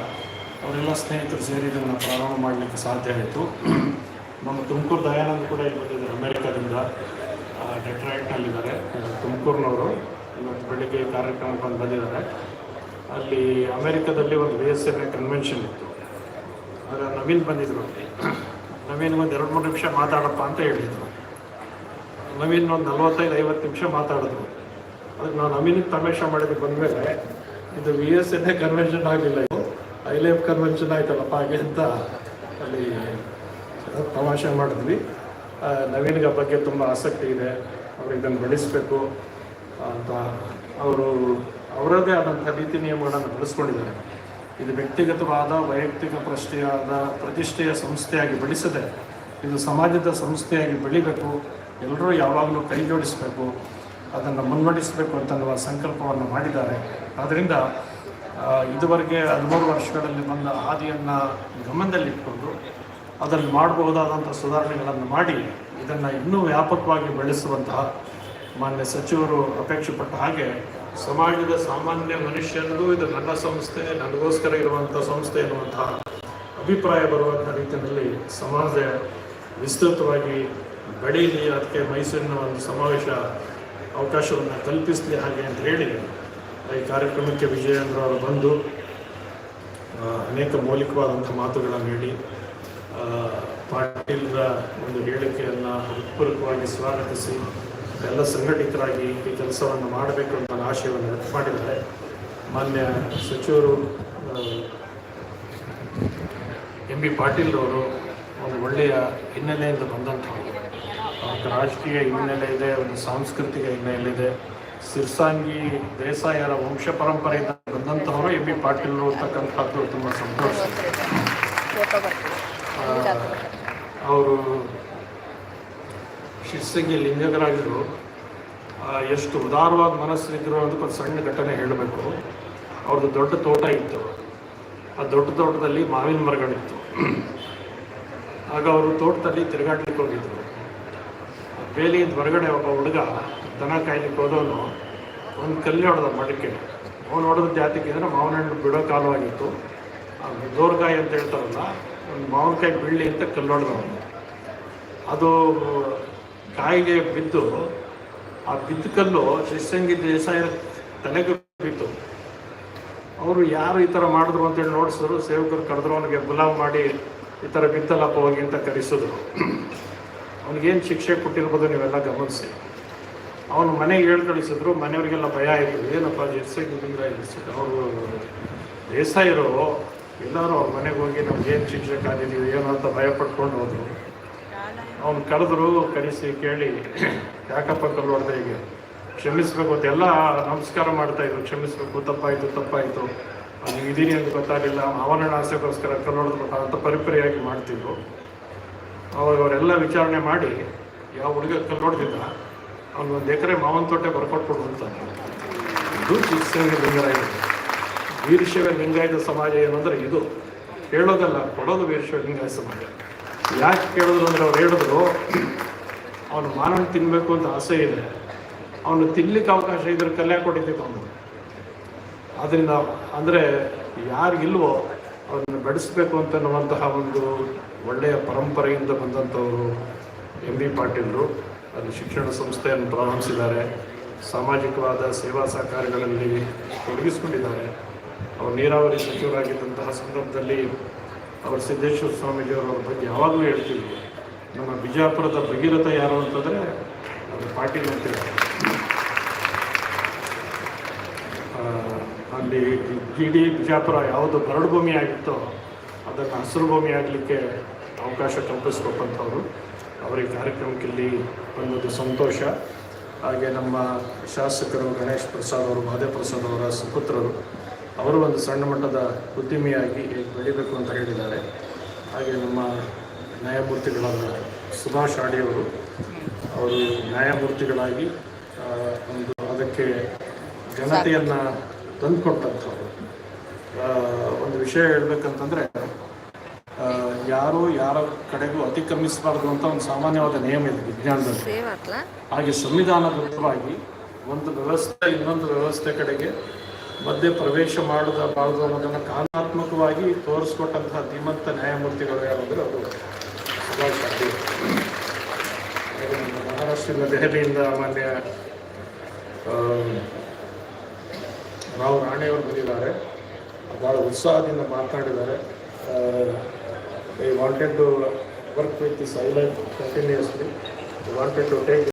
ಅವರೆಲ್ಲ ಸ್ನೇಹಿತರು ಸೇರಿ ಇದನ್ನು ಪ್ರಾರಂಭ ಮಾಡಲಿಕ್ಕೆ ಸಾಧ್ಯ ಆಯಿತು. ನಮ್ಮ ತುಮಕೂರು ದಯಾನಂದ್ ಕೂಡ ಇಲ್ಲಿ ಬಂದಿದ್ದಾರೆ ಅಮೆರಿಕದಿಂದ ಡೆಟ್ರಾಯ್ಟ್ನಲ್ಲಿದ್ದಾರೆ. ತುಮಕೂರಿನವರು. ಇವತ್ತು ಬೆಳಿಗ್ಗೆ ಕಾರ್ಯಕ್ರಮಕ್ಕೆ ಬಂದು ಬಂದಿದ್ದಾರೆ. ಅಲ್ಲಿ ಅಮೆರಿಕದಲ್ಲಿ ಒಂದು ವಿ ಎಸ್ ಎನ್ ಕನ್ವೆನ್ಷನ್ ಇತ್ತು. ಆದರೆ ನವೀನ್ ಬಂದಿದ್ರು. ನವೀನ್ ಒಂದು ಎರಡು ಮೂರು ನಿಮಿಷ ಮಾತಾಡಪ್ಪ ಅಂತ ಹೇಳಿದ್ರು. ನವೀನ್ ಒಂದು ನಲ್ವತ್ತೈದು, ಐವತ್ತು ನಿಮಿಷ ಮಾತಾಡಿದ್ರು. ಅದಕ್ಕೆ ನಾವು ನವೀನಿಗೆ ತಮೇಶ ಮಾಡಿದ್ದು ಬಂದಮೇಲೆ, ಇದು V S N A convention ಆಗಲಿಲ್ಲ ಇದು. ಐ ಲೈಫ್ ಕನ್ವೆನ್ಷನ್ ಆಯ್ತಲ್ಲಪ್ಪ ಹಾಗೆ ಅಂತ ಅಲ್ಲಿ ತಮಾಷೆ ಮಾಡಿದ್ವಿ. ನವೀನ್ಗೆ ಬಗ್ಗೆ ತುಂಬ ಆಸಕ್ತಿ ಇದೆ. ಅವ್ರು ಇದನ್ನು ಬೆಳೆಸಬೇಕು ಅಂತ ಅವರು ಅವರದೇ ಆದಂಥ ನೀತಿ ನಿಯಮಗಳನ್ನು ಬೆಳೆಸ್ಕೊಂಡಿದ್ದಾರೆ. ಇದು ವ್ಯಕ್ತಿಗತವಾದ, ವೈಯಕ್ತಿಕ ಪ್ರಶ್ನೆಯಾದ, ಪ್ರತಿಷ್ಠೆಯ ಸಂಸ್ಥೆಯಾಗಿ ಬೆಳೆಸದೆ, ಇದು ಸಮಾಜದ ಸಂಸ್ಥೆಯಾಗಿ ಬೆಳಿಬೇಕು, ಎಲ್ಲರೂ ಯಾವಾಗಲೂ ಕೈ ಜೋಡಿಸಬೇಕು, ಅದನ್ನು ಮುನ್ನಡೆಸಬೇಕು ಅಂತನ್ನುವ ಸಂಕಲ್ಪವನ್ನು ಮಾಡಿದ್ದಾರೆ. ಆದ್ದರಿಂದ ಇದುವರೆಗೆ ಹದಿಮೂರು ವರ್ಷಗಳಲ್ಲಿ ಬಂದ ಹಾದಿಯನ್ನು ಗಮನದಲ್ಲಿಟ್ಕೊಂಡು ಅದರಲ್ಲಿ ಮಾಡಬಹುದಾದಂಥ ಸುಧಾರಣೆಗಳನ್ನು ಮಾಡಿ, ಇದನ್ನು ಇನ್ನೂ ವ್ಯಾಪಕವಾಗಿ ಬೆಳೆಸುವಂತಹ ಮಾನ್ಯ ಸಚಿವರು ಅಪೇಕ್ಷೆ ಪಟ್ಟ ಹಾಗೆ ಸಮಾಜದ ಸಾಮಾನ್ಯ ಮನುಷ್ಯನಿಗೂ ಇದು ನನ್ನ ಸಂಸ್ಥೆ, ನನಗೋಸ್ಕರ ಇರುವಂಥ ಸಂಸ್ಥೆ ಎನ್ನುವಂತಹ ಅಭಿಪ್ರಾಯ ಬರುವಂಥ ರೀತಿಯಲ್ಲಿ ಸಮಾಜ ವಿಸ್ತೃತವಾಗಿ ಬೆಳೀಲಿ, ಅದಕ್ಕೆ ಮೈಸೂರಿನ ಒಂದು ಸಮಾವೇಶ ಅವಕಾಶವನ್ನು ಕಲ್ಪಿಸಲಿ ಹಾಗೆ ಅಂತ ಹೇಳಿ ಈ ಕಾರ್ಯಕ್ರಮಕ್ಕೆ ವಿಜಯೇಂದ್ರ ಅವರು ಬಂದು ಅನೇಕ ಮೌಲಿಕವಾದಂಥ ಮಾತುಗಳನ್ನು ಹೇಳಿ ಪಾಟೀಲ್ರ ಒಂದು ಹೇಳಿಕೆಯನ್ನು ಹೃತ್ಪೂರ್ವಕವಾಗಿ ಸ್ವಾಗತಿಸಿ. ಎಲ್ಲ ಸಂಘಟಿತರಾಗಿ ಈ ಕೆಲಸವನ್ನು ಮಾಡಬೇಕು ಅಂತ ಆಶಯವನ್ನು ವ್ಯಕ್ತ ಮಾಡಿದ್ದಾರೆ. ಮಾನ್ಯ ಸಚಿವರು ಎಂ ಬಿ ಪಾಟೀಲ್ರವರು ಒಂದು ಒಳ್ಳೆಯ ಹಿನ್ನೆಲೆಯಿಂದ ಬಂದಂಥವ್ರು ರಾಜಕೀಯ ಹಿನ್ನೆಲೆ ಇದೆ, ಒಂದು ಸಾಂಸ್ಕೃತಿಕ ಹಿನ್ನೆಲೆ ಇದೆ. ಸಿರ್ಸಾಂಗಿ ದೇಸಾಯರ ವಂಶ ಪರಂಪರೆಯಿಂದ ಬಂದಂಥವರು ಎಂ ಬಿ ಪಾಟೀಲ್ರು ಅಂತಕ್ಕಂಥದ್ದು ತುಂಬ ಸಂತೋಷ. ಅವರು ಶಿಸ್ಸಿಗೆ ಆ, ಎಷ್ಟು ಉದಾರವಾದ ಮನಸ್ಸಿದ್ರು ಅನ್ನೋದಕ್ಕೊಂದು ಸಣ್ಣ ಘಟನೆ ಹೇಳಬೇಕು. ಅವ್ರದ್ದು ದೊಡ್ಡ ತೋಟ ಇತ್ತು. ಆ ದೊಡ್ಡ ತೋಟದಲ್ಲಿ ಮಾವಿನ ಮರಗಳಿತ್ತು. ಆಗ ಅವರು ತೋಟದಲ್ಲಿ ತಿರುಗಾಡ್ಲಿಕ್ಕೆ ಹೋಗಿದ್ರು. ಬೇಲಿಯಿಂದ ಹೊರಗಡೆ ಒಬ್ಬ ಹುಡುಗ ದನ ಕಾಯ್ಲಿಕ್ಕೆ ಹೋದವನು ಒಂದು ಕಲ್ಲಿ ಹೊಡೆದ ಮಡಿಕೆ. ಅವನು ಹೊಡೆದ ಜಾತಿಗೆ ಅಂದರೆ ಮಾವಿನ ಹಣ್ಣು ಬಿಡೋ ಕಾಲವಾಗಿತ್ತು. ಆ ದೋರ್ಗಾಯಿ ಅಂತ ಹೇಳ್ತಾರಲ್ಲ ಒಂದು ಮಾವಿನಕಾಯಿ ಬೀಳಿ ಅಂತ ಕಲ್ಲು ಹೊಡೆದವನು ಅದು ಕಾಯಿಗೆ ಬಿದ್ದು, ಆ ಬಿದ್ದ ಕಲ್ಲು ಶಿಷ್ಯಂಗಿ ದೇಸಾಯ ತಲೆಗೆ ಬಿತ್ತು. ಅವರು ಯಾರು ಈ ಥರ ಮಾಡಿದ್ರು ಅಂತೇಳಿ ನೋಡಿಸಿದ್ರು. ಸೇವಕರು ಕರೆದ್ರು ಅವನಿಗೆ ಗುಲಾಮ್ ಮಾಡಿ ಈ ಥರ ಬಿತ್ತಲ್ಲಪ್ಪ ಹೋಗಿ ಅಂತ ಕರೆಸಿದ್ರು. ಅವನಿಗೇನು ಶಿಕ್ಷೆ ಕೊಟ್ಟಿರ್ಬೋದು ನೀವೆಲ್ಲ ಗಮನಿಸಿ. ಅವನು ಮನೆಗೆ ಹೇಳಿ ಕಳಿಸಿದ್ರು. ಮನೆಯವರಿಗೆಲ್ಲ ಭಯ ಆಯಿತು ಏನಪ್ಪ ಜೆಸ್ಸಿಗೆ ಅವರು ದೇಸಾಯರು ಎಲ್ಲರೂ ಅವ್ರ ಮನೆಗೆ ಹೋಗಿ ನಮ್ಗೆ ಏನು ಶಿಕ್ಷೆ ಕಾದಿದ್ದೀವಿ ಏನು ಅಂತ ಭಯ ಪಡ್ಕೊಂಡು ಹೋದ್ರು. ಅವ್ನು ಕರೆದ್ರು ಕರೆಸಿ ಕೇಳಿ. ಯಾಕಪ್ಪ ಕಲ್ಲು ಹೊಡೆದೆ ಹೀಗೆ. ಕ್ಷಮಿಸ್ಬೇಕು ಅಂತ ಎಲ್ಲ ನಮಸ್ಕಾರ ಮಾಡ್ತಾ ಇದ್ರು. ಕ್ಷಮಿಸ್ಬೇಕು, ತಪ್ಪಾಯಿತು ತಪ್ಪಾಯಿತು. ನೀವು ಇದೀನಿ ಅಂತ ಗೊತ್ತಾಗಿಲ್ಲ ಅವನ ಆಸೆಗೋಸ್ಕರ ಕಲ್ಲು ಹೊಡೆದು ಅಂತ ಪರಿಪರಿಯಾಗಿ ಮಾಡ್ತಿದ್ರು. ಅವಾಗ ಅವರೆಲ್ಲ ವಿಚಾರಣೆ ಮಾಡಿ, ಯಾವ ಹುಡುಗ ಕಲ್ಲು ಹೊಡೆದಿದ್ದ ಅವ್ನು ಒಂದು ಎಕರೆ ಮಾವನ ತೋಟೆ ಬರ್ಕೊಟ್ಬಿಡು ಅಂತ. ಇದು ಶಿಕ್ಷಣ ಲಿಂಗರಾಯ ವೀರಶೈವ ಲಿಂಗಾಯತ ಸಮಾಜ ಏನಂದ್ರೆ ಇದು. ಹೇಳೋದಲ್ಲ, ಕೊಡೋದು ವೀರಶೈವ ಲಿಂಗಾಯತ ಸಮಾಜ. ಯಾಕೆ ಕೇಳಿದ್ರು ಅಂದರೆ ಅವ್ರು ಹೇಳಿದ್ರು, ಅವನು ಮಾನವ ತಿನ್ನಬೇಕು ಅಂತ ಆಸೆ ಇದೆ. ಅವನು ತಿನ್ನಲಿಕ್ಕೆ ಅವಕಾಶ ಇದ್ರೆ ಕಲ್ಯಾಣ ಕೊಟ್ಟಿದ್ದಿತ್ತು ಅವನು ಅದರಿಂದ ಅಂದರೆ ಯಾರಿಗಿಲ್ವೋ ಅವ್ರನ್ನ ಬೆಳೆಸಬೇಕು ಅಂತನ್ನುವಂತಹ ಒಂದು ಒಳ್ಳೆಯ ಪರಂಪರೆಯಿಂದ ಬಂದಂಥವರು ಎಂ ಬಿ ಪಾಟೀಲರು. ಅಲ್ಲಿ ಶಿಕ್ಷಣ ಸಂಸ್ಥೆಯನ್ನು ಪ್ರಾರಂಭಿಸಿದ್ದಾರೆ. ಸಾಮಾಜಿಕವಾದ ಸೇವಾ ಸಹಕಾರಗಳಲ್ಲಿ ತೊಡಗಿಸ್ಕೊಂಡಿದ್ದಾರೆ. ಅವರು ನೀರಾವರಿ ಸಚಿವರಾಗಿದ್ದಂತಹ ಸಂದರ್ಭದಲ್ಲಿ ಅವರು ಸಿದ್ದೇಶ್ವರ ಸ್ವಾಮೀಜಿಯವರ ಬಗ್ಗೆ ಯಾವಾಗಲೂ ಹೇಳ್ತೀವಿ. ನಮ್ಮ ಬಿಜಾಪುರದ ಭಗೀರಥ ಯಾರು ಅಂತಂದರೆ ಅದು ಪಾಟೀಲ್ ಅಂತ ಅಲ್ಲಿ ಇಡೀ ಡಿ ಬಿಜಾಪುರ ಯಾವುದು ಬರಡು ಭೂಮಿ ಆಗಿತ್ತೋ ಅದನ್ನು ಹಸಿರು ಭೂಮಿ ಆಗಲಿಕ್ಕೆ ಅವಕಾಶ ಕಲ್ಪಿಸ್ಕೊಟ್ಟಂಥವ್ರು. ಅವರಿಗೆ ಕಾರ್ಯಕ್ರಮಕ್ಕೆ ಇಲ್ಲಿ ಬಂದದ್ದು ಸಂತೋಷ. ಹಾಗೆ ನಮ್ಮ ಶಾಸಕರು ಗಣೇಶ್ ಪ್ರಸಾದ್ ಅವರು ಮಹದೇವ್ ಪ್ರಸಾದ್ ಅವರ ಸುಪುತ್ರರು. ಅವರು ಒಂದು ಸಣ್ಣ ಮಟ್ಟದ ಉದ್ಯಮಿಯಾಗಿ ಬೆಳಿಬೇಕು ಅಂತ ಹೇಳಿದ್ದಾರೆ. ಹಾಗೆ ನಮ್ಮ ನ್ಯಾಯಮೂರ್ತಿಗಳಾದ ಸುಭಾಷ್ ಆಡಿಯವರು ಅವರು ನ್ಯಾಯಮೂರ್ತಿಗಳಾಗಿ ಒಂದು ಅದಕ್ಕೆ ಜನತೆಯನ್ನು ತಂದುಕೊಟ್ಟಂಥವ್ರು. ಒಂದು ವಿಷಯ ಹೇಳ್ಬೇಕಂತಂದರೆ ಯಾರು ಯಾರ ಕಡೆಗೂ ಅತಿಕ್ರಮಿಸಬಾರ್ದು ಅಂತ ಒಂದು ಸಾಮಾನ್ಯವಾದ ನಿಯಮ ಇದೆ ವಿಜ್ಞಾನದಲ್ಲಿ. ಹಾಗೆ ಸಂವಿಧಾನಬದ್ಧವಾಗಿ ಒಂದು ವ್ಯವಸ್ಥೆ ಇನ್ನೊಂದು ವ್ಯವಸ್ಥೆ ಕಡೆಗೆ ಮಧ್ಯೆ ಪ್ರವೇಶ ಮಾಡಬಾರದು ಅನ್ನೋದನ್ನು ಕಾನೂನಾತ್ಮಕವಾಗಿ ತೋರಿಸ್ಕೊಟ್ಟಂತಹ ಧೀಮಂತ ನ್ಯಾಯಮೂರ್ತಿಗಳು ಯಾರಂದರೆ ಅದು ಸುಭಾಷ್ ಪಾಟೀಲ್ ಹಾಗೆ ಮಹಾರಾಷ್ಟ್ರದ ದೆಹಲಿಯಿಂದ ಮಾನ್ಯ ರಾವ್ ರಾಣೆಯವರು ಬಂದಿದ್ದಾರೆ. ಭಾಳ ಉತ್ಸಾಹದಿಂದ ಮಾತನಾಡಿದ್ದಾರೆ I wanted to work with this silent continuously wanted to take